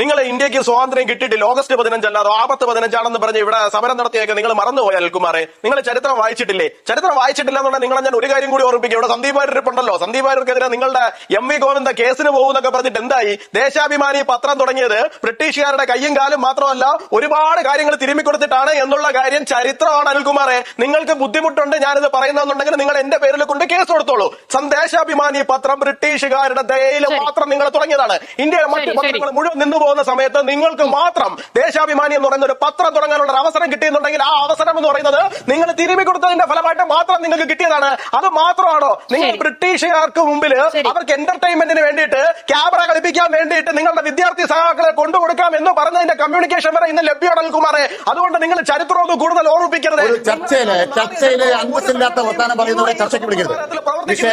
നിങ്ങൾ ഇന്ത്യയ്ക്ക് സ്വാതന്ത്ര്യം കിട്ടിയിട്ടില്ല. ഓഗസ്റ്റ് പതിനഞ്ചല്ലാതെ ആപത്ത് പതിനഞ്ചാണെന്ന് പറഞ്ഞ് ഇവിടെ സമരം നടത്തിയൊക്കെ നിങ്ങൾ മറന്നുപോയി അൽകുമാറെ. നിങ്ങൾ ചരിത്രം വായിച്ചിട്ടില്ലേ? ചരിത്രം വായിച്ചിട്ടില്ല എന്നുണ്ടെങ്കിൽ നിങ്ങളെ ഞാൻ ഒരു കാര്യം കൂടി ഓർമ്മിപ്പിക്കും. ഇവിടെ സന്ദീപ് വാര്യരുണ്ടല്ലോ സന്ദീപ് വാര്യർക്കെതിരെ നിങ്ങളുടെ എം വി ഗോവിന്ദ കേസിന് പോകുന്നൊക്കെ പറഞ്ഞിട്ട് എന്തായി? ദേശാഭിമാനി പത്രം തുടങ്ങിയത് ബ്രിട്ടീഷുകാരുടെ കയ്യും കാലും മാത്രമല്ല ഒരുപാട് കാര്യങ്ങൾ തിരുമ്മി കൊടുത്തിട്ടാണ് എന്നുള്ള കാര്യം ചരിത്രമാണ് അനിൽകുമാറെ നിങ്ങൾക്ക് ബുദ്ധിമുട്ടുണ്ട് ഞാനിത് പറയുന്നുണ്ടെങ്കിൽ നിങ്ങൾ എന്റെ പേരിൽ കൊണ്ട് കേസ് കൊടുത്തോളൂ. സന്ദേശാഭിമാനി പത്രം ബ്രിട്ടീഷുകാരുടെ ദയയിൽ മാത്രം നിങ്ങൾ തുടങ്ങിയതാണ്. ഇന്ത്യയിലെ മറ്റ്. പത്രങ്ങൾ മുഴുവൻ നിന്നു പോകുന്ന സമയത്ത് നിങ്ങൾക്ക് മാത്രം ദേശാഭിമാനി എന്ന് പറയുന്ന ഒരു പത്രം തുടങ്ങാനുള്ള ഒരു അവസരം കിട്ടിയെന്നുണ്ടെങ്കിൽ ആ അവസരം എന്ന് പറയുന്നത് നിങ്ങൾ തിരുമി കൊടുത്തതിന്റെ ഫലമായിട്ട് മാത്രം നിങ്ങൾക്ക് കിട്ടിയതാണ് അത് മാത്രമാണോ നിങ്ങൾ. ബ്രിട്ടീഷുകാർക്ക് മുമ്പിൽ അവർക്ക് എന്റർടൈൻമെന്റിന് വേണ്ടിയിട്ട് ക്യാമറ കളിപ്പിക്കാൻ വേണ്ടിയിട്ട് നിങ്ങളുടെ വിദ്യാർത്ഥി സഹാക്കളെ കൊണ്ടുകൊടുക്കാം എന്ന് പറഞ്ഞതിന്റെ കമ്മ്യൂണിക്കേഷൻ വരെ ഇന്ന് ലഭ്യമാണ് അനിൽകുമാറെ അതുകൊണ്ട് നിങ്ങൾ ചരിത്രമൊന്നും കൂടുതൽ ഓർമ്മിപ്പിക്കരുത് ഒരു ചർച്ചയിൽ ചർച്ചയിൽ അന്തസ്സില്ലാത്ത വർത്താനം പറയുന്നവരെ ചർച്ചയ്ക്ക് വിളിക്കരുത് നിഷേ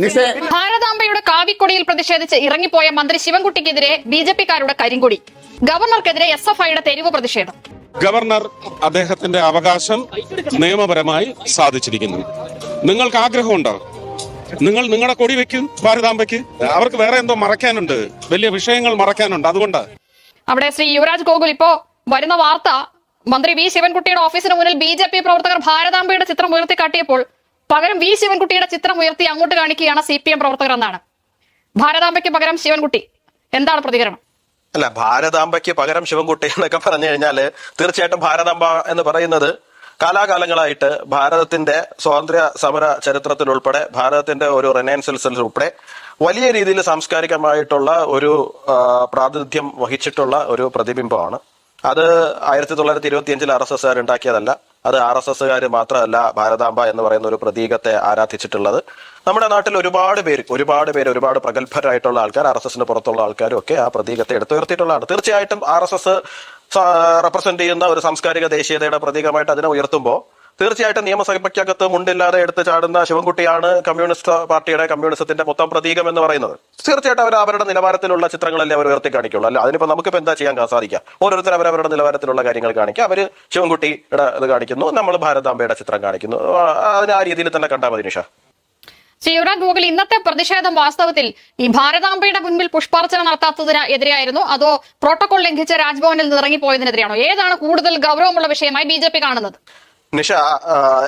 നിഷേ കാവിക്കൊടിയിൽ പ്രതിഷേധിച്ച് ഇറങ്ങിപ്പോയ മന്ത്രി ശിവൻകുട്ടിക്കെതിരെ ബി ജെ പിക്കാരുടെ കരിങ്കുടി. ഗവർണർക്കെതിരെ എസ് എഫ് ഐയുടെ തെരുവ് പ്രതിഷേധം. ഗവർണർ അദ്ദേഹത്തിന്റെ അവകാശം നിയമപരമായി സാധിച്ചിരിക്കുന്നു. നിങ്ങൾക്ക് ആഗ്രഹമുണ്ടോ? നിങ്ങൾ നിങ്ങളുടെ കൊടി വെക്കും ഭാരതാംബയ്ക്ക്. അവർക്ക് വേറെ എന്തോ മറക്കാനുണ്ട് വലിയ വിഷയങ്ങൾ മറക്കാനുണ്ട് അതുകൊണ്ട്. അവിടെ ശ്രീ യുവരാജ് ഗോകുൽ ഇപ്പോ വരുന്ന വാർത്ത മന്ത്രി വി ശിവൻകുട്ടിയുടെ ഓഫീസിന് മുന്നിൽ ബി ജെ പി പ്രവർത്തകർ ഭാരതാംബയുടെ ചിത്രം ഉയർത്തി കാട്ടിയപ്പോൾ പകരം വി ശിവൻകുട്ടിയുടെ ചിത്രം ഉയർത്തി അങ്ങോട്ട് കാണിക്കുകയാണ് സി പി എം പ്രവർത്തകർ എന്നാണ്. ഭാരതാംബയ്ക്ക് പകരം ശിവൻകുട്ടി. എന്താണ് പ്രതികരണം? അല്ല ഭാരതാംബയ്ക്ക് പകരം ശിവൻകുട്ടി എന്നൊക്കെ പറഞ്ഞു കഴിഞ്ഞാൽ തീർച്ചയായിട്ടും ഭാരതാംബ എന്ന് പറയുന്നത് കാലാകാലങ്ങളായിട്ട് ഭാരതത്തിന്റെ സ്വാതന്ത്ര്യ സമര ചരിത്രത്തിൽ ഉൾപ്പെടെ ഭാരതത്തിന്റെ ഒരു റെനൈൻസൽസിൽ ഉൾപ്പെടെ വലിയ രീതിയിൽ സാംസ്കാരികമായിട്ടുള്ള ഒരു പ്രാതിനിധ്യം വഹിച്ചിട്ടുള്ള ഒരു പ്രതിബിംബമാണ്. അത് ആയിരത്തി തൊള്ളായിരത്തി ഇരുപത്തിയഞ്ചിൽ ആർ എസ് എസ്സുകാർ ഉണ്ടാക്കിയതല്ല അത് ആർ എസ് എസ്സുകാർ മാത്രമല്ല ഭാരതാംബ എന്ന് പറയുന്ന ഒരു പ്രതീകത്തെ ആരാധിച്ചിട്ടുള്ളത്. നമ്മുടെ നാട്ടിൽ ഒരുപാട് പേര് ഒരുപാട് പേര് ഒരുപാട് പ്രഗത്ഭരായിട്ടുള്ള ആൾക്കാർ ആർ എസ് എസിന് പുറത്തുള്ള ആൾക്കാരും ഒക്കെ ആ പ്രതീകത്തെ എടുത്തുയർത്തിയിട്ടുള്ളതാണ് തീർച്ചയായിട്ടും ആർ എസ് എസ് റെപ്രസെന്റ് ചെയ്യുന്ന ഒരു സാംസ്കാരിക ദേശീയതയുടെ പ്രതീകമായിട്ട് അതിനെ ഉയർത്തുമ്പോൾ തീർച്ചയായിട്ടും നിയമസഭയ്ക്കകത്ത് മുണ്ടില്ലാതെ എടുത്ത് ചാടുന്ന ശിവൻകുട്ടിയാണ് കമ്മ്യൂണിസ്റ്റ് പാർട്ടിയുടെ കമ്മ്യൂണിസത്തിന്റെ മൊത്തം പ്രതീകം എന്ന് പറയുന്നത്. തീർച്ചയായിട്ടും അവർ അവരുടെ നിലവാരത്തിലുള്ള ചിത്രങ്ങളല്ലേ അവർ ഉയർത്തി കാണിക്കുള്ളൂ. അല്ല അതിനിപ്പോ നമുക്ക് എന്താ ചെയ്യാൻ സാധിക്കാം ഓരോരുത്തർ അവരവരുടെ നിലവാരത്തിലുള്ള കാര്യങ്ങൾ കാണിക്കുക. അവർ ശിവൻകുട്ടിയുടെ ഇത് കാണിക്കുന്നു നമ്മൾ ഭാരതാംബയുടെ ചിത്രം കാണിക്കുന്നു. അതിന് ആ രീതിയിൽ തന്നെ കണ്ടാൽ മതി നിഷ. ശിവരാജ് ഗോകുൽ ഇന്നത്തെ പ്രതിഷേധം വാസ്തവത്തിൽ ഈ ഭാരതാംബയുടെ മുൻപിൽ പുഷ്പാർച്ചന നടത്താത്തതിന് എതിരെയായിരുന്നു അതോ പ്രോട്ടോകോൾ ലംഘിച്ച രാജ്ഭവനിൽ നിന്ന് ഇറങ്ങിപ്പോയതിനെതിരെയാണോ? ഏതാണ് കൂടുതൽ ഗൗരവമുള്ള വിഷയമായി ബി കാണുന്നത്? നിഷ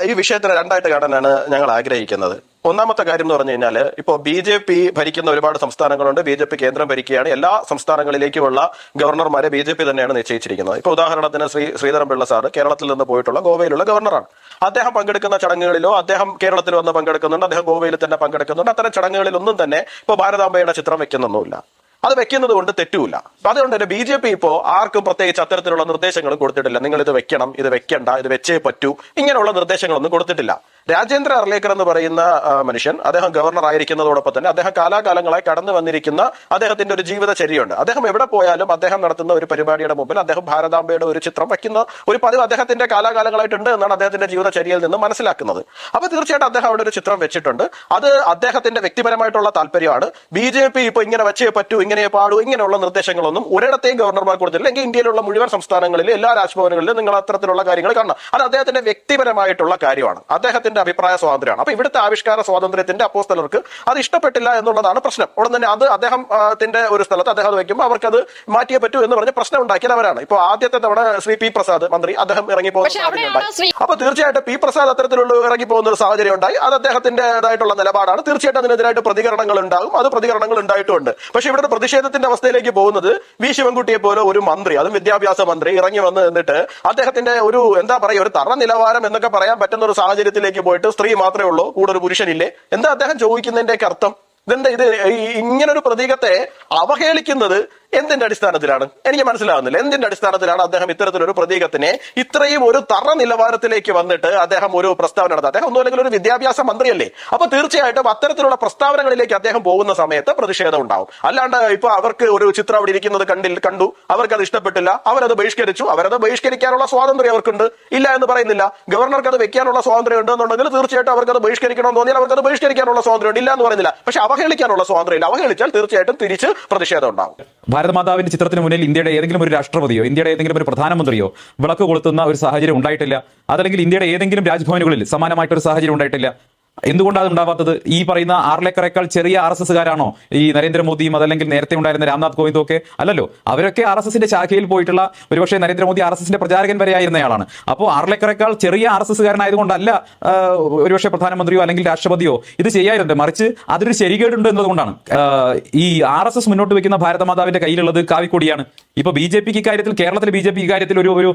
ഈ വിഷയത്തിന് രണ്ടായിട്ട് കാണാനാണ് ഞങ്ങൾ ആഗ്രഹിക്കുന്നത്. ഒന്നാമത്തെ കാര്യം എന്ന് പറഞ്ഞു കഴിഞ്ഞാൽ ഇപ്പോൾ ബി ജെ പി ഭരിക്കുന്ന ഒരുപാട് സംസ്ഥാനങ്ങളുണ്ട്. ബി ജെ പി കേന്ദ്രം ഭരിക്കുകയാണ്. എല്ലാ സംസ്ഥാനങ്ങളിലേക്കുമുള്ള ഗവർണർമാരെ ബി ജെ പി തന്നെയാണ് നിശ്ചയിച്ചിരിക്കുന്നത്. ഇപ്പോൾ ഉദാഹരണത്തിന് ശ്രീ ശ്രീധരൻപിള്ള സാറ് കേരളത്തിൽ നിന്ന് പോയിട്ടുള്ള ഗോവയിലുള്ള ഗവർണറാണ്. അദ്ദേഹം പങ്കെടുക്കുന്ന ചടങ്ങുകളിലോ അദ്ദേഹം കേരളത്തിൽ വന്ന് പങ്കെടുക്കുന്നുണ്ട് അദ്ദേഹം ഗോവയിൽ തന്നെ പങ്കെടുക്കുന്നുണ്ട്. അത്തരം ചടങ്ങുകളിലൊന്നും തന്നെ ഇപ്പോൾ ഭാരതാംബയുടെ ചിത്രം വെക്കുന്നൊന്നുമില്ല. അത് വെക്കുന്നത് കൊണ്ട് തെറ്റുമില്ല. അതുകൊണ്ട് തന്നെ ബി ജെ പി ഇപ്പോ ആർക്കും പ്രത്യേകിച്ച് അത്തരത്തിലുള്ള നിർദ്ദേശങ്ങളും കൊടുത്തിട്ടില്ല. നിങ്ങൾ ഇത് വെക്കണം ഇത് വെക്കണ്ട ഇത് വെച്ചേ പറ്റൂ. ഇങ്ങനെയുള്ള നിർദ്ദേശങ്ങളൊന്നും കൊടുത്തിട്ടില്ല. രാജേന്ദ്ര അർലേക്കർ എന്ന് പറയുന്ന മനുഷ്യൻ അദ്ദേഹം ഗവർണർ ആയിരിക്കുന്നതോടൊപ്പം തന്നെ അദ്ദേഹം കാലാകാലങ്ങളായി കടന്നു വന്നിരിക്കുന്ന അദ്ദേഹത്തിന്റെ ഒരു ജീവിതചര്യയുണ്ട് അദ്ദേഹം എവിടെ പോയാലും അദ്ദേഹം നടത്തുന്ന ഒരു പരിപാടിയുടെ മുമ്പിൽ അദ്ദേഹം ഭാരതാംബയുടെ ഒരു ചിത്രം വയ്ക്കുന്ന ഒരു പതിവ് അദ്ദേഹത്തിന്റെ കാലാകാലങ്ങളായിട്ടുണ്ട് എന്നാണ് അദ്ദേഹത്തിന്റെ ജീവിതചര്യയിൽ നിന്ന് മനസ്സിലാക്കുന്നത്. അപ്പൊ തീർച്ചയായിട്ടും അദ്ദേഹം അവിടെ ഒരു ചിത്രം വെച്ചിട്ടുണ്ട്. അത് അദ്ദേഹത്തിന്റെ വ്യക്തിപരമായിട്ടുള്ള താല്പര്യമാണ്. ബി ജെ പി ഇപ്പൊ ഇങ്ങനെ വെച്ചേ പറ്റൂ ഇങ്ങനെ പാടൂ ഇങ്ങനെയുള്ള നിർദ്ദേശങ്ങളൊന്നും ഒരിടത്തെയും ഗവർണർമാർ കൊടുത്തില്ല. എങ്കിൽ ഇന്ത്യയിലുള്ള മുഴുവൻ സംസ്ഥാനങ്ങളിലും എല്ലാ രാജ്ഭവനുകളിലും നിങ്ങൾ അത്തരത്തിലുള്ള കാര്യങ്ങൾ കാണണം. അത് അദ്ദേഹത്തിന്റെ വ്യക്തിപരമായിട്ടുള്ള കാര്യമാണ്. അദ്ദേഹത്തിന്റെ അഭിപ്രായ സ്വാതന്ത്ര്യമാണ്. അപ്പൊ ഇവിടുത്തെ ആവിഷ്കാര സ്വാതന്ത്ര്യത്തിന്റെ അപ്പോസ്തലർക്ക് അത് ഇഷ്ടപ്പെട്ടില്ല എന്നുള്ളതാണ് പ്രശ്നം. ഉടൻ തന്നെ അത് അദ്ദേഹത്തിന്റെ ഒരു സ്ഥലത്ത് അദ്ദേഹം അത് അവർക്ക് അവർക്കത് മാറ്റിയേ പറ്റൂ എന്ന് പറഞ്ഞ് പ്രശ്നം ഉണ്ടാക്കിയവരാണ് ഇപ്പൊ ആദ്യത്തെ തവണ ശ്രീ പി പ്രസാദ് മന്ത്രി അദ്ദേഹം ഇറങ്ങി പോകുന്ന സാഹചര്യം അവിടെയാണ് ഉണ്ടായി. അപ്പൊ തീർച്ചയായിട്ടും പി പ്രസാദ് അത്തരത്തിലുള്ള ഇറങ്ങി പോകുന്ന ഒരു സാഹചര്യം ഉണ്ടായി. അത് അദ്ദേഹത്തിന്റേതായിട്ടുള്ള നിലപാടാണ്. തീർച്ചയായിട്ടും അതിനെതിരായിട്ട് പ്രതികരണങ്ങൾ ഉണ്ടാകും. അത് പ്രതികരണങ്ങൾ ഉണ്ടായിട്ടുണ്ട്. പക്ഷെ ഇവിടുത്തെ പ്രതിഷേധത്തിന്റെ അവസ്ഥയിലേക്ക് പോകുന്നത് വി ശിവൻകുട്ടിയെ പോലെ ഒരു മന്ത്രി അതും വിദ്യാഭ്യാസ മന്ത്രി ഇറങ്ങി വന്ന് നിന്നിട്ട് അദ്ദേഹത്തിന്റെ ഒരു എന്താ പറയുക ഒരു തറ നിലവാരം എന്നൊക്കെ പറയാൻ പറ്റുന്ന ഒരു സാഹചര്യത്തിലേക്ക് പോയിട്ട് സ്ത്രീ മാത്രമേ ഉള്ളൂ കൂടെ ഒരു പുരുഷനില്ലേ? എന്താ അദ്ദേഹം ചോദിക്കുന്നതിന്റെ അർത്ഥം? ഇതെന്താ ഇത് ഇങ്ങനൊരു പ്രതീകത്തെ അവഹേളിക്കുന്നത് എന്തിന്റെ അടിസ്ഥാനത്തിലാണ്? എനിക്ക് മനസ്സിലാകുന്നില്ല എന്തിന്റെ അടിസ്ഥാനത്തിലാണ് അദ്ദേഹം ഇത്തരത്തിലൊരു പ്രതീകത്തിനെ ഇത്രയും ഒരു തറ നിലവാരത്തിലേക്ക് വന്നിട്ട് അദ്ദേഹം ഒരു പ്രസ്താവന നടത്തുക അദ്ദേഹം ഒന്നുമില്ലെങ്കിൽ ഒരു വിദ്യാഭ്യാസ മന്ത്രിയല്ലേ? അപ്പൊ തീർച്ചയായിട്ടും അത്തരത്തിലുള്ള പ്രസ്താവനകളിലേക്ക് അദ്ദേഹം പോകുന്ന സമയത്ത് പ്രതിഷേധം ഉണ്ടാവും. അല്ലാണ്ട് ഇപ്പൊ അവർക്ക് ഒരു ചിത്രം അവിടെ ഇരിക്കുന്നത് കണ്ടിൽ കണ്ടു. അവർക്കത് ഇഷ്ടപ്പെട്ടില്ല. അവരത് ബഹിഷ്കരിച്ചു. അവരത് ബഹിഷ്കരിക്കാനുള്ള സ്വാതന്ത്ര്യം അവർക്കുണ്ട്. ഇല്ല എന്ന് പറയുന്നില്ല. ഗവർണർക്ക് അത് വെക്കാനുള്ള സ്വാതന്ത്ര്യം ഉണ്ടെന്നുണ്ടെങ്കിൽ തീർച്ചയായിട്ടും അവർക്ക് അത് ബഹിഷ്കരിക്കണമെന്ന് തോന്നിയാൽ അവർക്ക് അത് ബഹിഷ്കരിക്കാനുള്ള സ്വാതന്ത്ര്യം ഇല്ല എന്ന് പറയുന്നില്ല. പക്ഷെ അവഹേളിക്കാനുള്ള സ്വാതന്ത്ര്യം ഇല്ല. അവഹേളിച്ചാൽ തീർച്ചയായിട്ടും തിരിച്ച് പ്രതിഷേധം ഉണ്ടാവും. ഭാരതമാതാവിന്റെ ചിത്രത്തിന് മുന്നിൽ ഇന്ത്യയുടെ ഏതെങ്കിലും ഒരു രാഷ്ട്രപതിയോ ഇന്ത്യയുടെ ഏതെങ്കിലും ഒരു പ്രധാനമന്ത്രിയോ വിളക്ക് കൊളുത്തുന്ന ഒരു സാഹചര്യം ഉണ്ടായിട്ടില്ല. അതല്ലെങ്കിൽ ഇന്ത്യയുടെ ഏതെങ്കിലും രാജ്ഭവനുകളിൽ സമാനമായിട്ടൊരു സാഹചര്യം ഉണ്ടായിട്ടില്ല. എന്തുകൊണ്ടാണ് ഉണ്ടാവാത്തത്? ഈ പറയുന്ന ആറിലേക്കറേക്കാൾ ചെറിയ ആർ എസ് എസ്സുകാരാണോ ഈ നരേന്ദ്രമോദിയും അതല്ലെങ്കിൽ നേരത്തെ ഉണ്ടായിരുന്ന രാംനാഥ് കോവിന്ദും ഒക്കെ? അല്ലല്ലോ അവരൊക്കെ ആർ എസ് എസിന്റെ ശാഖയിൽ പോയിട്ടുള്ള ഒരുപക്ഷെ നരേന്ദ്രമോദി ആർ എസ് എസിന്റെ പ്രചാരകൻ വരെയായിരുന്നയാളാണ്. അപ്പോൾ ആറിലേക്കറേക്കാൾ ചെറിയ ആർ എസ് എസ്സുകാരനായതുകൊണ്ടല്ല ഒരുപക്ഷെ പ്രധാനമന്ത്രിയോ അല്ലെങ്കിൽ രാഷ്ട്രപതിയോ ഇത് ചെയ്യാറുണ്ട്. മറിച്ച് അതൊരു ശരികേടുണ്ട് എന്നതുകൊണ്ടാണ്. ഈ ആർ എസ് എസ് മുന്നോട്ട് വെക്കുന്ന ഭാരതമാതാവിന്റെ കയ്യിലുള്ളത് കാവിക്കൊടിയാണ്. ഇപ്പൊ ബി ജെ പിക്ക് ഇക്കാര്യത്തിൽ കേരളത്തിലെ ബി ജെ പി ഇക്കാര്യത്തിൽ ഒരു ഒരു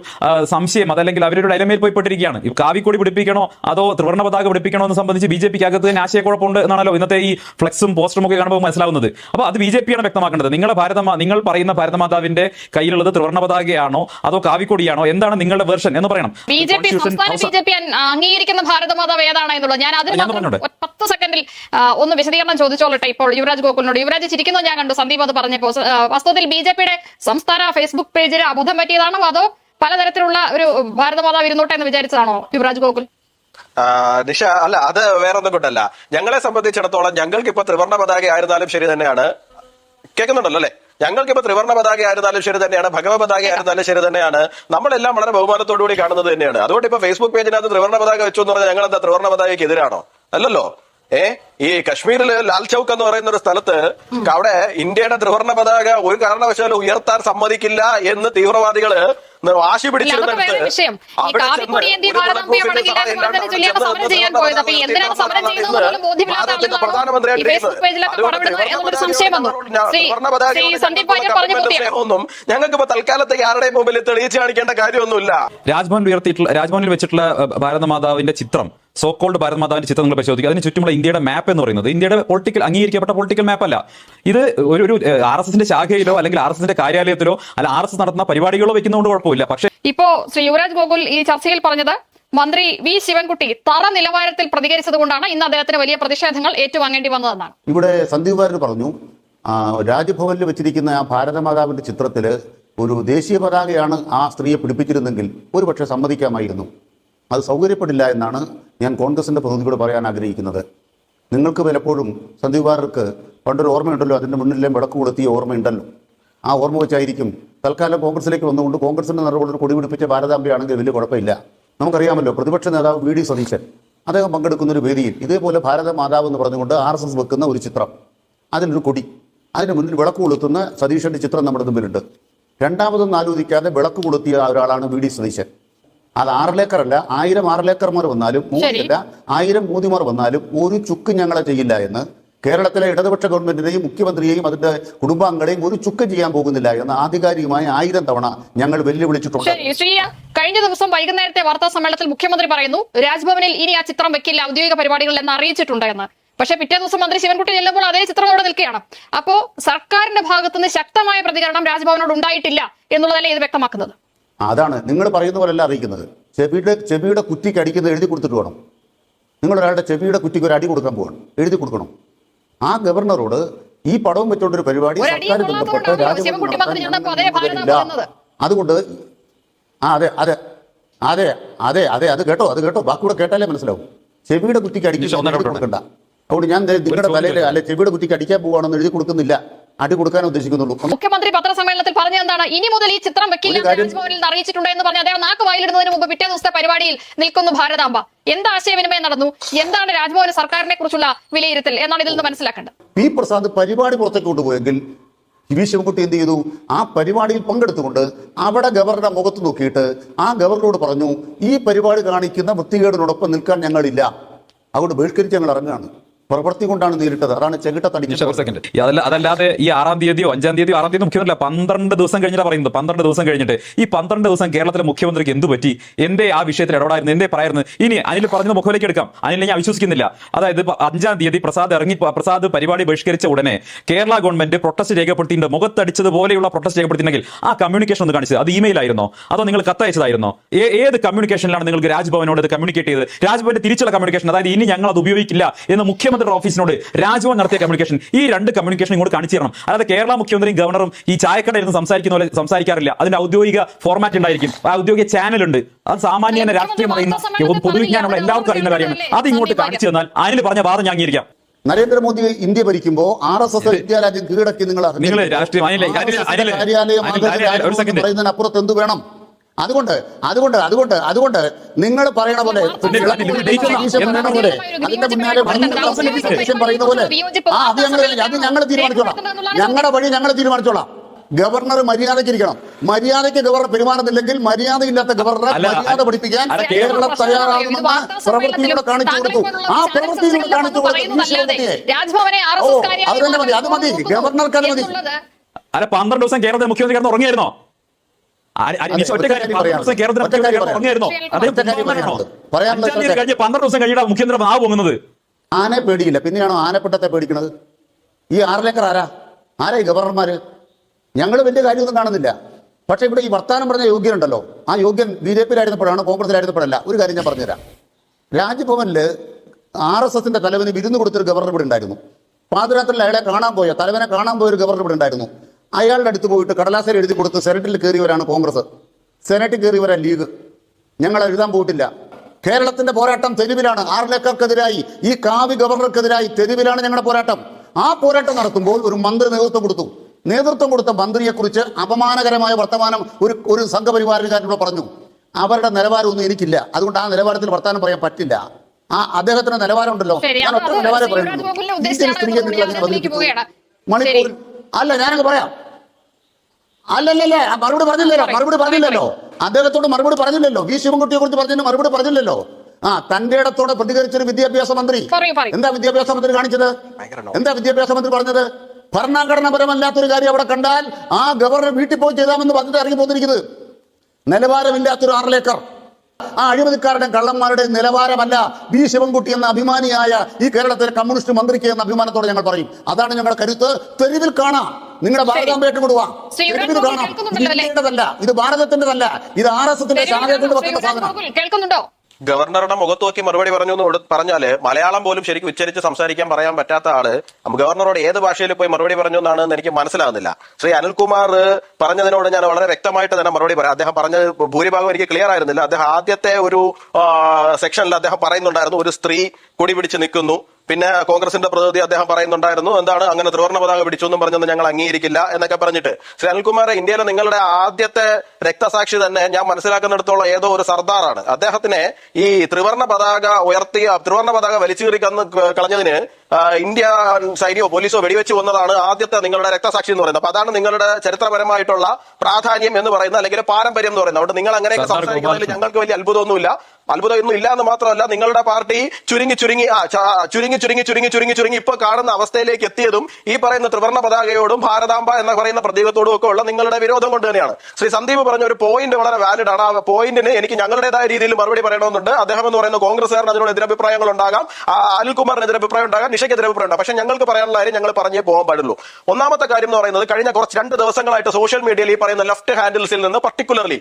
സംശയം അതല്ലെങ്കിൽ അവരുടെ ഡൈലമേൽ പോയിപ്പെട്ടിരിക്കുകയാണ്. കാവിക്കൊടി പിടിപ്പിക്കണോ അതോ ത്രിവർണ പതാക പിടിപ്പിക്കണോ എന്ന് സംബന്ധിച്ച് ബി ജെ പിക്ക് അകത്ത് തന്നെ ആശയക്കുഴപ്പമുണ്ട് എന്നാണല്ലോ ഇന്നത്തെ ഈ ഫ്ലക്സും പോസ്റ്ററും ഒക്കെ കാണുമ്പോൾ മനസ്സിലാവുന്നത്. അപ്പോൾ അത് ബി ജെ പിയാണ് വ്യക്തമാക്കേണ്ടത്. നിങ്ങളുടെ ഭാരതമാ നിങ്ങൾ പറയുന്ന ഭാരതമാതാവിന്റെ കയ്യിലുള്ളത് ത്രിവർണ പതാകയാണോ അതോ കാവിക്കൊടിയാണോ? എന്താണ് നിങ്ങളുടെ വേർഷൻ എന്ന് പറയണം. ബി ജെ പി സംസ്ഥാന ബി ജെ പി അംഗീകരിക്കുന്ന ഭാരതമാതാവ് ഏതാണ് എന്നുള്ളത് ഞാൻ അതിന് പത്ത് സെക്കൻഡിൽ ഒന്ന് വിശദീകരണം ചോദിച്ചോളട്ടെ ഇപ്പോൾ യുവരാജ് ഗോകുലിനോട്. യുവരാജ് ചിരിക്കുന്നു ഞാൻ കണ്ടു. സന്ദീപ് അത് പറഞ്ഞപ്പോൾ. വാസ്തവത്തിൽ ബി ജെ പിയുടെ സംസ്ഥാന ഫേസ്ബുക്ക് പേജിൽ അബുധം പറ്റിയതാണോ അതോ പലതരത്തിലുള്ള ഒരു ഭാരതമാതാവ് ഇരുന്നോട്ടെ എന്ന് വിചാരിച്ചതാണോ യുവരാജ് ഗോകുൽ? നിഷ അല്ല അത് വേറെ ഒന്നും കൊണ്ടല്ല. ഞങ്ങളെ സംബന്ധിച്ചിടത്തോളം ഞങ്ങൾക്ക് ഇപ്പൊ ത്രിവർണ പതാക ആയിരുന്നാലും ശരി തന്നെയാണ്. കേൾക്കുന്നുണ്ടല്ലോ അല്ലെ? ഞങ്ങൾക്ക് ഇപ്പൊ ത്രിവർണ പതാക ആയിരുന്നാലും ശരി തന്നെയാണ്. ഭഗവ പതാക ആയിരുന്നാലും ശരി തന്നെയാണ്. നമ്മളെല്ലാം വളരെ ബഹുമാനത്തോടു കൂടി കാണുന്നത് തന്നെയാണ്. അതുകൊണ്ട് ഇപ്പൊ ഫേസ്ബുക്ക് പേജിനകത്ത് ത്രിവർണ പതാക വെച്ചു എന്ന് പറഞ്ഞാൽ ഞങ്ങൾ എന്താ ത്രിവർണ പതാകയ്ക്ക് എതിരാണോ അല്ലല്ലോ? ഏ? ഈ കശ്മീരിൽ ലാൽ ചൌക്ക് എന്ന് പറയുന്ന ഒരു സ്ഥലത്ത് അവിടെ ഇന്ത്യയുടെ ത്രിവർണ പതാക ഒരു കാരണവശാലും ഉയർത്താൻ സമ്മതിക്കില്ല എന്ന് തീവ്രവാദികൾ വാശി പിടിച്ചു ഞങ്ങൾക്ക് ഇപ്പൊ തൽക്കാലത്തേക്ക് ആരുടെയും മുമ്പിൽ തെളിയിച്ചു കാണിക്കേണ്ട കാര്യമൊന്നുമില്ല. രാജ്ഭവൻ ഉയർത്തിയിട്ടുള്ള രാജ്ഭവനിൽ വെച്ചിട്ടുള്ള ഭാരതമാതാവിന്റെ ചിത്രം സോക്കോൾഡ് ഭാരതമാതാവിന്റെ ചിത്രം നിങ്ങൾ പരിശോധിക്കുക. അതിന് ചുറ്റുമുള്ള ഇന്ത്യയുടെ മാപ്പ് എന്ന് പറയുന്നത്. ഇന്ത്യയുടെ പൊളിറ്റിക്കൽ അംഗീകരിക്കപ്പെട്ട പൊളിറ്റിക്കൽ മാപ്പ് അല്ല. ഇത് ഒരു ഒരു ആർ എസ് എസിന്റെ ശാഖയിലോ അല്ലെങ്കിൽ ആർ എസ് എസിന്റെ കാര്യാലയത്തിലോ അല്ല ആർ എസ് എസ് നടത്തുന്ന പരിപാടികളോ വെക്കുന്നതുകൊണ്ട് കുഴപ്പമില്ല. പക്ഷേ ഇപ്പോ ശ്രീ യുവരാജ് ഗോകുൽ ഈ ചർച്ചയിൽ പറഞ്ഞത് മന്ത്രി വി ശിവൻകുട്ടി തറ നിലവാരത്തിൽ പ്രതികരിച്ചതുകൊണ്ടാണ് ഇന്ന് അദ്ദേഹത്തിന് വലിയ പ്രതിഷേധങ്ങൾ ഏറ്റുവാങ്ങേണ്ടി വന്നതെന്നാണ്. ഇവിടെ സന്ദീപ് വാര്യർ പറഞ്ഞു രാജ്ഭവനിൽ വെച്ചിരിക്കുന്ന ആ ഭാരതമാതാവിന്റെ ചിത്രത്തിൽ ഒരു ദേശീയ പതാകയാണ് ആ സ്ത്രീയെ പിടിപ്പിച്ചിരുന്നെങ്കിൽ ഒരുപക്ഷെ സമ്മതിക്കാമായിരുന്നു. അത് സൗകര്യപ്പെടില്ല എന്നാണ് ഞാൻ കോൺഗ്രസിന്റെ പ്രതിനിധിയോട് പറയാൻ ആഗ്രഹിക്കുന്നത്. നിങ്ങൾക്ക് പലപ്പോഴും സന്ദീപ് വാര്യർക്ക് പണ്ടൊരു ഓർമ്മയുണ്ടല്ലോ അതിന്റെ മുന്നിലെ വിളക്ക് കൊളുത്തിയ ഓർമ്മയുണ്ടല്ലോ. ആ ഓർമ്മ വെച്ചായിരിക്കും തൽക്കാലം കോൺഗ്രസിലേക്ക് വന്നുകൊണ്ട് കോൺഗ്രസിന്റെ നിറവുള്ള കൊടി പിടിപ്പിച്ച ഭാരതാംബയാണെങ്കിൽ വലിയ കുഴപ്പമില്ല. നമുക്കറിയാമല്ലോ പ്രതിപക്ഷ നേതാവ് വി ഡി സതീശൻ അദ്ദേഹം പങ്കെടുക്കുന്ന ഒരു വേദിയിൽ ഇതേപോലെ ഭാരത മാതാവ് എന്ന് പറഞ്ഞുകൊണ്ട് ആർ എസ് എസ് വെക്കുന്ന ഒരു ചിത്രം. അതിലൊരു കൊടി. അതിന് മുന്നിൽ വിളക്ക് കൊളുത്തുന്ന സതീശന്റെ ചിത്രം നമ്മുടെ മുമ്പിലുണ്ട്. രണ്ടാമതൊന്നും ആലോചിക്കാതെ വിളക്ക് കൊളുത്തിയ ഒരാളാണ് വി ഡി സതീശൻ. അത് ആറിലേക്കറല്ല. ആയിരം ആറിലേക്കർമാർ വന്നാലും മൂന്നില്ല ആയിരം മോദിമാർ വന്നാലും ഒരു ചുക്ക് ഞങ്ങളെ ചെയ്യില്ല എന്ന് കേരളത്തിലെ ഇടതുപക്ഷ ഗവൺമെന്റിനെയും മുഖ്യമന്ത്രിയെയും അതിന്റെ കുടുംബാംഗങ്ങളെയും ഒരു ചുക്ക് ചെയ്യാൻ പോകുന്നില്ല എന്ന് ആധികാരികമായി ആയിരം തവണ ഞങ്ങൾ വെല്ലുവിളിച്ചിട്ടുണ്ട്. കഴിഞ്ഞ ദിവസം വൈകുന്നേരത്തെ വാർത്താ സമ്മേളനത്തിൽ മുഖ്യമന്ത്രി പറയുന്നു രാജ്ഭവനിൽ ഇനി ആ ചിത്രം വെക്കില്ല ഔദ്യോഗിക പരിപാടികളിൽ എന്ന് അറിയിച്ചിട്ടുണ്ട് എന്ന്. പക്ഷേ പിറ്റേ ദിവസം മന്ത്രി ശിവൻകുട്ടി ചെല്ലുമ്പോൾ അതേ ചിത്രം അവിടെ നിൽക്കുകയാണ്. അപ്പോ സർക്കാരിന്റെ ഭാഗത്തുനിന്ന് ശക്തമായ പ്രതികരണം രാജ്ഭവനോട് ഉണ്ടായിട്ടില്ല എന്നുള്ളതല്ലേ ഇത് വ്യക്തമാക്കുന്നത്? അതാണ് നിങ്ങൾ പറയുന്ന പോലെയല്ല അറിയിക്കുന്നത്. ചെവിയുടെ ചെവിയുടെ കുറ്റിക്ക് അടിക്കുന്നത് എഴുതി കൊടുത്തിട്ട് വേണം. നിങ്ങൾ ഒരാളുടെ ചെവിയുടെ കുറ്റിക്ക് ഒരു അടി കൊടുക്കാൻ പോകണം എഴുതി കൊടുക്കണം. ആ ഗവർണറോട് ഈ പടവും വെച്ചുകൊണ്ടൊരു പരിപാടി സർക്കാർ ബന്ധപ്പെട്ട്. വന്നത്. അതുകൊണ്ട് ആ അതെ അതെ അതെ അതെ അതെ അത് കേട്ടോ അത് കേട്ടോ. ബാക്കിയൂടെ കേട്ടാലേ മനസ്സിലാവും. ചെവിയുടെ കുറ്റിക്ക് അടിക്കുന്നത് എഴുതി കൊടുക്കണ്ട. അതുകൊണ്ട് ഞാൻ നിങ്ങളുടെ തലയിൽ അല്ലെ ചെവിയുടെ കുറ്റിക്ക് അടിക്കാൻ പോവാണെന്ന് എഴുതി കൊടുക്കുന്നില്ല. അടി കൊടുക്കാൻ ഉദ്ദേശിക്കുന്നുള്ളൂ. മുഖ്യമന്ത്രി പത്രസമ്മേളനത്തിൽ പറഞ്ഞ എന്താണ് ഇനി മുതൽ ഈ ചിത്രം വെക്കില്ല രാജ്ഭവനിൽ അറിയിച്ചിട്ടുണ്ട് എന്ന് പറഞ്ഞ് അദ്ദേഹം നാക്ക് വായിലിടുന്നതിന് മുമ്പ് പിറ്റേ ദിവസത്തെ പരിപാടിയിൽ നിൽക്കുന്നു ഭാരതാംബ. എന്ത് ആശയവിനിമയം നടന്നു? എന്താണ് രാജ്ഭവന് സർക്കാരിനെ കുറിച്ചുള്ള വിലയിരുത്തൽ എന്നാണ് ഇതിൽ നിന്ന് മനസ്സിലാക്കേണ്ടത്. പി പ്രസാദ് പരിപാടി പുറത്തേക്ക് കൊണ്ടുപോയെങ്കിൽ വി ശിവൻകുട്ടി എന്ത് ചെയ്തു? ആ പരിപാടിയിൽ പങ്കെടുത്തുകൊണ്ട് അവിടെ ഗവർണറുടെ മുഖത്ത് നോക്കിയിട്ട് ആ ഗവർണറോട് പറഞ്ഞു ഈ പരിപാടി കാണിക്കുന്ന വൃത്തികേടിനോടൊപ്പം നിൽക്കാൻ ഞങ്ങളില്ല. അതുകൊണ്ട് ബഹിഷ്കരിച്ച് ഞങ്ങൾ ഇറങ്ങുകയാണ്. പ്രവൃത്തി കൊണ്ടാണ് നേരിട്ടത്. അതാണ് ചെകിട്ട തടി ഒരു തടിക്കുന്നത് സെക്കൻഡ് ഈ അതല്ല അതല്ലാതെ ഈ ആറാം തീയതിയോ അഞ്ചാം തീയതിയോ ആറാം തീയതി മുഖ്യമന്ത്രി പന്ത്രണ്ട് ദിവസം കഴിഞ്ഞിട്ട് പറയുന്നത്. പന്ത്രണ്ട് ദിവസം കഴിഞ്ഞിട്ട്. ഈ പന്ത്രണ്ട് ദിവസം കേരളത്തിലെ മുഖ്യമന്ത്രിക്ക് എന്ത് പറ്റി? എന്തേ ആ വിഷയത്തിൽ ഇടപെടായിരുന്നു? എന്തേ പറയായിരുന്നു? ഇനി അനിൽ പറഞ്ഞത് മുഖവിലേക്ക് എടുക്കാം. അനിൽ ഞാൻ വിശ്വസിക്കുന്നില്ല. അതായത് അഞ്ചാം തീയതി പ്രസാദ് ഇറങ്ങി പ്രസാദ് പരിപാടി ബഹിഷ്കരിച്ച ഉടനെ കേരള ഗവൺമെന്റ് പ്രൊട്ടസ്റ്റ് രേഖപ്പെടുത്തിയിട്ടുണ്ട്. മുഖത്തടിച്ചതുപോലെയുള്ള പ്രൊട്ടസ്റ്റ് രേഖപ്പെടുത്തിയിട്ടുണ്ടെങ്കിൽ ആ കമ്മ്യൂണിക്കേഷൻ ഒന്ന് കാണിച്ചത്. അത് ഇമെയിൽ ആയിരുന്നോ? അതോ നിങ്ങൾ കത്തയച്ചതായിരുന്നോ? ഏത് കമ്മ്യൂണിക്കേഷനിലാണ് നിങ്ങൾക്ക് രാജ്ഭവനോട് കമ്മ്യൂണിക്കേറ്റ് ചെയ്തത്? രാജ്ഭവന്റെ തിരിച്ചുള്ള കമ്മ്യൂണിക്കേഷൻ അതായത് ഇനി ഞങ്ങൾ അത് ഉപയോഗിക്കില്ല എന്ന് മുഖ്യമന്ത്രിയുടെ ഓഫീസിനോട് രാജ്ഭവൻ നടത്തിയ കമ്മ്യൂണിക്കേഷൻ ഈ രണ്ട് കമ്മ്യൂണിക്കേഷൻ ഇങ്ങോട്ട് കാണിച്ചു തരണം അതായത് കേരള മുഖ്യമന്ത്രിയും ഗവർണറും ഈ ചായക്കട ഇരുന്ന് സംസാരിക്കുന്ന പോലെ സംസാരിക്കാറില്ല അതിന്റെ ഔദ്യോഗിക ഫോർമാറ്റ് ഉണ്ടായിരിക്കും ആ ഔദ്യോഗിക ചാനൽ ഉണ്ട് അത് സാമാന്യ രാഷ്ട്രീയം അറിയുന്ന പൊതുവിജ്ഞാനമുള്ള എല്ലാവർക്കും അറിയുന്ന കാര്യമാണ് അത് ഇങ്ങോട്ട് കാണിച്ചു തന്നാൽ അതിൽ പറഞ്ഞ വാദം ഞാൻ അംഗീകരിക്കാം നരേന്ദ്രമോദി ഇന്ത്യ ഭരിക്കുമ്പോൾ ആർ എസ് എസ് ഇന്ത്യ രാജ്യം കീഴടക്കി നിങ്ങൾ second. പറയുന്നതിനപ്പുറത്ത് എന്ത് വേണം അതുകൊണ്ട് അതുകൊണ്ട് അതുകൊണ്ട് അതുകൊണ്ട് നിങ്ങൾ പറയണ പോലെ പറയണ പോലെ പറയുന്ന പോലെ ആ അത് ഞങ്ങൾ അത് ഞങ്ങൾ തീരുമാനിച്ചോളാം ഞങ്ങളുടെ വഴി ഞങ്ങൾ തീരുമാനിച്ചോളാം ഗവർണർ മര്യാദയ്ക്ക് ഇരിക്കണം മര്യാദയ്ക്ക് ഗവർണർ പെരുമാറുന്നില്ലെങ്കിൽ മര്യാദയില്ലാത്ത ഗവർണറെ അല്ല, മര്യാദ പഠിപ്പിക്കാൻ കേരളം തയ്യാറാകുമെന്ന് പ്രവൃത്തിയിലൂടെ കാണിച്ചു കൊടുത്തു ആ പ്രവൃത്തിയിലൂടെ കാണിച്ചു കൊടുത്തു അത് തന്നെ മതി, അത് മതി. ഗവർണർക്ക് അത് മതി. അല്ല പന്ത്രണ്ട് ദിവസം കേരളത്തിൽ മുഖ്യമന്ത്രി കിടന്ന് ഉറങ്ങിയായിരുന്നോ കഴിഞ്ഞ് പന്ത്രണ്ട് ദിവസം കഴിഞ്ഞിട്ട് മുഖ്യമന്ത്രി പോകുന്നത് ആനെ പേടിയില്ല പിന്നെയാണോ ആനപ്പെട്ടത്തെ പേടിക്കണത്? ഈ ആറിലേക്കർ ആരാ? ആരാ ഈ ഗവർണർമാര്? ഞങ്ങൾ വലിയ കാര്യമൊന്നും കാണുന്നില്ല. പക്ഷെ ഇവിടെ ഈ വർത്താനം പറഞ്ഞ യോഗ്യനുണ്ടല്ലോ ആ യോഗ്യൻ ബി ജെ പിയിലായിരുന്നപ്പോഴാണ് കോൺഗ്രസിലായിരുന്നപ്പോഴല്ല? ഒരു കാര്യം ഞാൻ പറഞ്ഞുതരാം. രാജ്ഭവനിൽ ആർ എസ് എസിന്റെ തലവന് വിരുന്ന് കൊടുത്തൊരു ഗവർണർ ഇവിടെ ഉണ്ടായിരുന്നു. പാതിരാത്രിയിൽ അയാളെ കാണാൻ പോയ? തലവനെ കാണാൻ പോയ ഒരു ഗവർണർ ഇവിടെ ഉണ്ടായിരുന്നു. അയാളുടെ അടുത്ത് പോയിട്ട് കടലാസയിൽ എഴുതി കൊടുത്ത് സെനറ്റിൽ കയറിയവരാണ് കോൺഗ്രസ്. സെനറ്റിൽ കയറിയവരാ ലീഗ്. ഞങ്ങൾ എഴുതാൻ പോയിട്ടില്ല. കേരളത്തിന്റെ പോരാട്ടം തെരുവിലാണ്. ആറിലേക്കർക്കെതിരായി ഈ കാവി ഗവർണർക്കെതിരായി തെരുവിലാണ് ഞങ്ങളുടെ പോരാട്ടം. ആ പോരാട്ടം നടത്തുമ്പോൾ ഒരു മന്ത്രി നേതൃത്വം കൊടുത്തു. നേതൃത്വം കൊടുത്ത മന്ത്രിയെക്കുറിച്ച് അപമാനകരമായ വർത്തമാനം ഒരു ഒരു സംഘപരിവാരക്കാരനോട് പറഞ്ഞു. അവരുടെ നിലവാരമൊന്നും എനിക്കില്ല. അതുകൊണ്ട് ആ നിലവാരത്തിൽ വർത്തമാനം പറയാൻ പറ്റില്ല. ആ അദ്ദേഹത്തിന്റെ നിലവാരമുണ്ടല്ലോ. ഞാൻ ഒറ്റ നിലവാരം പറയുന്നു. മണിപ്പൂരിൽ അല്ല ഞാനങ്ങ് പറയാം. അല്ലല്ലേ ആ മറുപടി പറഞ്ഞില്ലല്ലോ മറുപടി പറഞ്ഞില്ലല്ലോ. അദ്ദേഹത്തോട് മറുപടി പറഞ്ഞില്ലല്ലോ. വി ശിവൻകുട്ടിയെ കുറിച്ച് പറഞ്ഞതിന് മറുപടി പറഞ്ഞില്ലല്ലോ. ആ തന്റെ ഇടത്തോടെ പ്രതികരിച്ചൊരു വിദ്യാഭ്യാസ മന്ത്രി. എന്താ വിദ്യാഭ്യാസ മന്ത്രി കാണിച്ചത്? എന്താ വിദ്യാഭ്യാസ മന്ത്രി പറഞ്ഞത്? ഭരണഘടനാപരമല്ലാത്തൊരു കാര്യം അവിടെ കണ്ടാൽ ആ ഗവർണർ വീട്ടിൽ പോയി ചെയ്താമെന്ന് പറഞ്ഞിട്ട് ഇറങ്ങി പോന്നിരിക്കുന്നത്. നിലവാരമില്ലാത്തൊരു ആറിലേക്കർ. ആ അഴിമതിക്കാരുടെ കള്ളന്മാരുടെ നിലവാരമല്ല ബി ശിവൻകുട്ടി എന്ന അഭിമാനിയായ ഈ കേരളത്തിലെ കമ്മ്യൂണിസ്റ്റ് മന്ത്രിക്ക് എന്ന അഭിമാനത്തോടെ ഞങ്ങൾ പറയും. അതാണ് ഞങ്ങളുടെ കരുത്ത്. തെരുവിൽ കാണാം. നിങ്ങളുടെ ഭാരതാംബയെ കൊണ്ടുപോവാ ശ്രീ തെരുവിൽ കാണാം. ഇത്? ഇന്ത്യയുടേതല്ല. ഇത് ഭാരതത്തിന്റെതല്ല ഇത് ആർ എസ് എസിന്റെ കേൾക്കുന്നുണ്ടോ? ഗവർണറുടെ മുഖത്ത് നോക്കി മറുപടി പറഞ്ഞു എന്ന് പറഞ്ഞാൽ മലയാളം പോലും ശരിക്കും ഉച്ചരിച്ച് സംസാരിക്കാൻ പറയാൻ പറ്റാത്ത ആൾ ഗവർണറോട് ഏത് ഭാഷയിൽ പോയി മറുപടി പറഞ്ഞു എന്നാണ് എനിക്ക് മനസ്സിലാകുന്നില്ല ശ്രീ അനിൽകുമാർ പറഞ്ഞതിനോട് ഞാൻ വളരെ വ്യക്തമായിട്ട് തന്നെ മറുപടി പറയാം. അദ്ദേഹം പറഞ്ഞ ഭൂരിഭാഗം എനിക്ക് ക്ലിയർ ആയിരുന്നില്ല. അദ്ദേഹം ആദ്യത്തെ ഒരു സെക്ഷനിൽ അദ്ദേഹം പറയുന്നുണ്ടായിരുന്നു ഒരു സ്ത്രീ കൊടി പിടിച്ച് നിൽക്കുന്നു. പിന്നെ കോൺഗ്രസിന്റെ പ്രതിനിധി അദ്ദേഹം പറയുന്നുണ്ടായിരുന്നു എന്താണ് അങ്ങനെ ത്രിവർണ പതാക പിടിച്ചു എന്നും പറഞ്ഞൊന്നും ഞങ്ങൾ അംഗീകരിക്കില്ല എന്നൊക്കെ പറഞ്ഞിട്ട്. ശ്രീ അനിൽകുമാർ ഇന്ത്യയിലെ നിങ്ങളുടെ ആദ്യത്തെ രക്തസാക്ഷി തന്നെ ഞാൻ മനസ്സിലാക്കുന്നിടത്തോളം ഏതോ ഒരു സർദാറാണ്. അദ്ദേഹത്തിന് ഈ ത്രിവർണ പതാക ഉയർത്തിയ ത്രിവർണ പതാക വലിച്ചീറി കന്ന് കളഞ്ഞതിന് ഇന്ത്യ സൈന്യമോ പോലീസോ വെടിവെച്ച് കൊന്നതാണ് ആദ്യത്തെ നിങ്ങളുടെ രക്തസാക്ഷി എന്ന് പറയുന്നത്. അപ്പൊ അതാണ് നിങ്ങളുടെ ചരിത്രപരമായിട്ടുള്ള പ്രാധാന്യം എന്ന് പറയുന്നത് അല്ലെങ്കിൽ പാരമ്പര്യം എന്ന് പറയുന്നത്. അതുകൊണ്ട് നിങ്ങൾ അങ്ങനെയൊക്കെ സംസാരിക്കുന്നതിൽ ഞങ്ങൾക്ക് വലിയ അത്ഭുതമൊന്നുമില്ല. അത്ഭുതമൊന്നും ഇല്ല എന്ന് മാത്രമല്ല നിങ്ങളുടെ പാർട്ടി ചുരുങ്ങി ചുരുങ്ങി ആ ചുരുങ്ങി ചുരുങ്ങി ചുരുങ്ങി ചുരുങ്ങി ചുരുങ്ങി ഇപ്പൊ കാണുന്ന അവസ്ഥയിലേക്ക് എത്തിയതും ഈ പറയുന്ന ത്രിവർണ പതാകയോടും ഭാരതാംബ എന്ന് പറയുന്ന പ്രതീകത്തോടും ഒക്കെ ഉള്ള നിങ്ങളുടെ വിരോധം കൊണ്ട് തന്നെയാണ്. ശ്രീ സന്ദീപ് പറഞ്ഞ ഒരു പോയിന്റ് വളരെ വാലിഡ് ആണ്. ആ പോയിന്റിന് എനിക്ക് ഞങ്ങളുടേതായ രീതിയിൽ മറുപടി പറയണമെന്നുണ്ട്. അദ്ദേഹം എന്ന് പറയുന്ന കോൺഗ്രസ്സുകാരൻ അതിനോട് എതിരഭിപ്രായങ്ങൾ ഉണ്ടാകാം. അനിൽകുമാറിന് എതിരഭിപ്രായം ഉണ്ടാകാം. നിഷയ്ക്ക് എതിരഭിപ്രായം ഉണ്ടാകാം പക്ഷെ ഞങ്ങൾക്ക് പറയാനുള്ള കാര്യം ഞങ്ങൾ പറഞ്ഞേ പോകാൻ പാടുള്ളൂ. ഒന്നാമത്തെ കാര്യം എന്ന് പറയുന്നത് കഴിഞ്ഞ കുറച്ച് രണ്ട് ദിവസങ്ങളായിട്ട് സോഷ്യൽ മീഡിയയിൽ ഈ പറയുന്ന ലെഫ്റ്റ് ഹാൻഡിൽസിൽ നിന്ന് പർട്ടിക്കുലർലി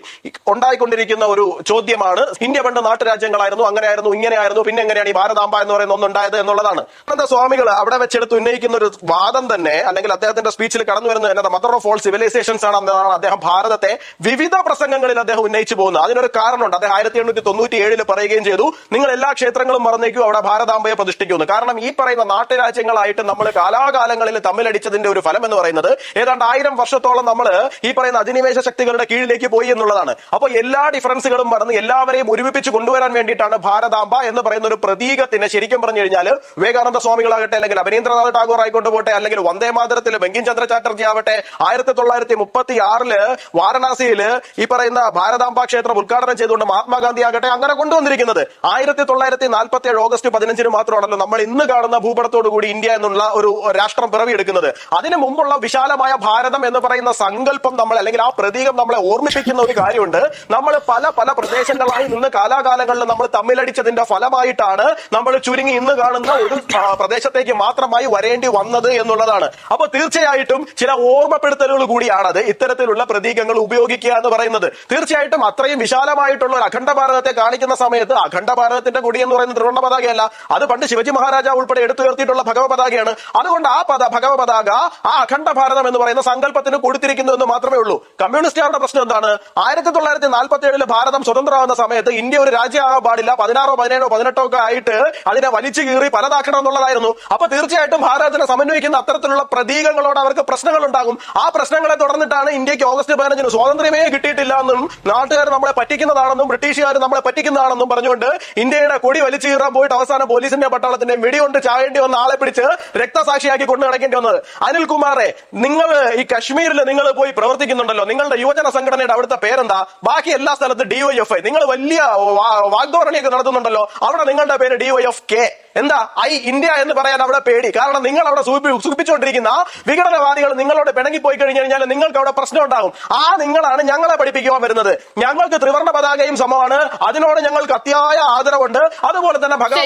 ഉണ്ടായിക്കൊണ്ടിരിക്കുന്ന ഒരു ചോദ്യമാണ് ഇന്ത്യ പണ്ട് നാട്ടുരാജ്യങ്ങളായിരുന്നു അങ്ങനെയായിരുന്നു ഇങ്ങനെയായിരുന്നു പിന്നെ എങ്ങനെയാണ് ഈ ഭാരതാംബ എന്ന് പറയുന്ന ഒന്നുണ്ടായത് എന്നുള്ളതാണ്. അനന്ത സ്വാമികൾ അവിടെ വെച്ചെടുത്ത് ഉന്നയിക്കുന്ന ഒരു വാദം തന്നെ അല്ലെങ്കിൽ അദ്ദേഹത്തിന്റെ സ്പീച്ചിൽ കടന്നു വരുന്നത് തന്നെ മദർ ഓഫ് ഓൾ സിവിലൈസേഷൻസ് ആണ് എന്നതാണ് അദ്ദേഹം ഭാരതത്തെ വിവിധ പ്രസംഗങ്ങളിൽ അദ്ദേഹം ഉന്നയിച്ചു പോകുന്നത്. അതിനൊരു കാരണമുണ്ട്. അദ്ദേഹം ആയിരത്തി എണ്ണൂറ്റി തൊണ്ണൂറ്റി ഏഴിൽ പറയുകയും ചെയ്തു നിങ്ങൾ എല്ലാ ക്ഷേത്രങ്ങളും മറന്നേക്കും അവിടെ ഭാരതാംബയെ പ്രതിഷ്ഠിക്കുന്നു. കാരണം ഈ പറയുന്ന നാട്ടുരാജ്യങ്ങളായിട്ട് നമ്മൾ കാലാകാലങ്ങളിൽ തമ്മിലടിച്ചതിന്റെ ഒരു ഫലം എന്ന് പറയുന്നത് ഏതാണ്ട് ആയിരം വർഷത്തോളം നമ്മൾ ഈ പറയുന്ന അധിനിവേശ ശക്തികളുടെ കീഴിലേക്ക് പോയി എന്നുള്ളതാണ്. അപ്പോൾ എല്ലാ ഡിഫറൻസുകളും മറന്ന് എല്ലാവരെയും ഒരുമിപ്പിച്ച് കൊണ്ടുവരാൻ വേണ്ടിയിട്ടാണ് ഭാരതാംബ എന്ന് പറയുന്ന ഒരു പ്രതീകത്തിന് ശരിക്കും പറഞ്ഞു കഴിഞ്ഞാൽ വിവേകാനന്ദ സ്വാമികളാകട്ടെ അല്ലെങ്കിൽ അഭിനേന്ദ്രനാഥ് ടാഗോർ ആയിക്കൊണ്ട് പോട്ടെ അല്ലെങ്കിൽ വന്ദേ മാതരത്തിൽ ബങ്കിം ചന്ദ്ര ചാറ്റർജി ആവട്ടെ ആയിരത്തി തൊള്ളായിരത്തി മുപ്പത്തി ആറിൽ വാരണാസിയിൽ ഈ പറയുന്ന ഭാരതാംബ ക്ഷേത്രം ഉദ്ഘാടനം ചെയ്തുകൊണ്ട് മഹാത്മാഗാന്ധി ആകട്ടെ അങ്ങനെ കൊണ്ടുവന്നിരിക്കുന്നത്. ആയിരത്തി തൊള്ളായിരത്തി നാൽപ്പത്തി ഏഴ് ഓഗസ്റ്റ് പതിനഞ്ചിന് മാത്രമാണല്ലോ നമ്മൾ ഇന്ന് കാണുന്ന ഭൂപടത്തോടു കൂടി ഇന്ത്യ എന്നുള്ള ഒരു രാഷ്ട്രം പിറവിയെടുക്കുന്നത്. അതിനു മുമ്പുള്ള വിശാലമായ ഭാരതം എന്ന് പറയുന്ന സങ്കല്പം നമ്മൾ അല്ലെങ്കിൽ ആ പ്രതീകം നമ്മളെ ഓർമ്മിപ്പിക്കുന്ന ഒരു കാര്യമുണ്ട്. നമ്മൾ പല പല പ്രദേശങ്ങളായി നിന്ന് കാലാകാലങ്ങളിൽ നമ്മൾ തമ്മിലടിച്ചതിന്റെ ഫലമായിട്ടാണ് നമ്മൾ ചുരുങ്ങി ഇന്ന് കാണുന്ന ഒരു പ്രദേശത്തേക്ക് മാത്രമായി വരേണ്ടി വന്നത് എന്നുള്ളതാണ്. അപ്പൊ തീർച്ചയായിട്ടും ചില ഓർമ്മപ്പെടുത്തലുകൾ കൂടിയാണത് ഇത്തരത്തിലുള്ള പ്രതീകങ്ങൾ ഉപയോഗിക്കുക എന്ന് പറയുന്നത്. തീർച്ചയായിട്ടും അത്രയും വിശാലമായിട്ടുള്ള ഒരു അഖണ്ഡ ഭാരതത്തെ കാണിക്കുന്ന സമയത്ത് അഖണ്ഡ ഭാരതത്തിന്റെ കൊടി എന്ന് പറയുന്ന ത്രിവർണ പതാകയല്ല അത് പണ്ട് ശിവജി മഹാരാജാവ് ഉൾപ്പെടെ എടുത്തു എടുത്തുയർത്തിയിട്ടുള്ള ഭഗവ പതാകയാണ് അതുകൊണ്ട് ആ പത ഭഗവ പതാക ആ അഖണ്ഡ ഭാരതം എന്ന് പറയുന്ന സങ്കല്പത്തിന് കൊടുത്തിരിക്കുന്നു എന്ന് മാത്രമേ ഉള്ളൂ. കമ്മ്യൂണിസ്റ്റുകാരുടെ പ്രശ്നം എന്താണ്? ആയിരത്തി തൊള്ളായിരത്തി നാൽപ്പത്തി ഭാരതം സ്വതന്ത്രമാകുന്ന സമയത്ത് ഇന്ത്യ ഒരു രാജ്യമാകാൻ പാടില്ല. പതിനാറോ പതിനേഴോ പതിനെട്ടോ ഒക്കെ ആയിട്ട് അതിനെ വലിച്ചു കീറി പലതാക്കണം എന്നുള്ളതായിരുന്നു. അപ്പൊ തീർച്ചയായിട്ടും ഭാരതത്തിനെ സമന്വയിക്കുന്ന അത്തരത്തിലുള്ള പ്രതീകങ്ങളോട് അവർക്ക് പ്രശ്നങ്ങൾ ഉണ്ടാകും ആ പ്രശ്നങ്ങളെ തുടർന്നിട്ടാണ് ഇന്ത്യയ്ക്ക് ഓഗസ്റ്റ് പതിനഞ്ചിന് സ്വാതന്ത്ര്യമേ കിട്ടിയിട്ടില്ല എന്നും നാട്ടുകാർ നമ്മളെ പറ്റിക്കുന്നതാണെന്നും ബ്രിട്ടീഷുകാർ നമ്മളെ പറ്റിക്കുന്നതാണെന്നും പറഞ്ഞുകൊണ്ട് ഇന്ത്യയുടെ കൊടി വലിച്ചു കീറാൻ പോയിട്ട് അവസാനം പോലീസിന്റെ പട്ടാളത്തിന്റെ വെടികൊണ്ട് ചാവേണ്ടി വന്ന ആളെ പിടിച്ച് രക്തസാക്ഷിയാക്കി കൊണ്ടു നടക്കേണ്ടി വന്നത് അനിൽകുമാറെ നിങ്ങൾ ഈ കശ്മീരിൽ നിങ്ങൾ പോയി പ്രവർത്തിക്കുന്നുണ്ടല്ലോ. നിങ്ങളുടെ യുവജന സംഘടനയുടെ അവിടുത്തെ പേരെന്താ? ബാക്കി എല്ലാ സ്ഥലത്തും ഡിവൈഎഫ്ഐ നിങ്ങൾ വലിയ വാ- വാഗ്ദോരണിയൊക്കെ നടത്തുന്നുണ്ടല്ലോ. അവിടെ നിങ്ങളുടെ പേര് ഡിവൈഎഫ് കെ എന്താ? ഐ ഇന്ത്യ എന്ന് പറയാൻ അവിടെ പേടി. കാരണം നിങ്ങൾ അവിടെ സൂചിപ്പി- സൂചിപ്പിച്ചുകൊണ്ടിരിക്കുന്ന വിഘടനവാദികൾ നിങ്ങളോട് പിണങ്ങി പോയി കഴിഞ്ഞു കഴിഞ്ഞാൽ നിങ്ങൾക്ക് അവിടെ പ്രശ്നം ഉണ്ടാകും. ആ നിങ്ങളാണ് ഞങ്ങളെ പഠിപ്പിക്കുവാൻ വരുന്നത്. ഞങ്ങൾക്ക് ത്രിവർണ പതാകയും സമമാണ്. അതിനോട് ഞങ്ങൾക്ക് അത്യായ ആദരവുണ്ട്. അതുപോലെ തന്നെ ഭഗവാൻ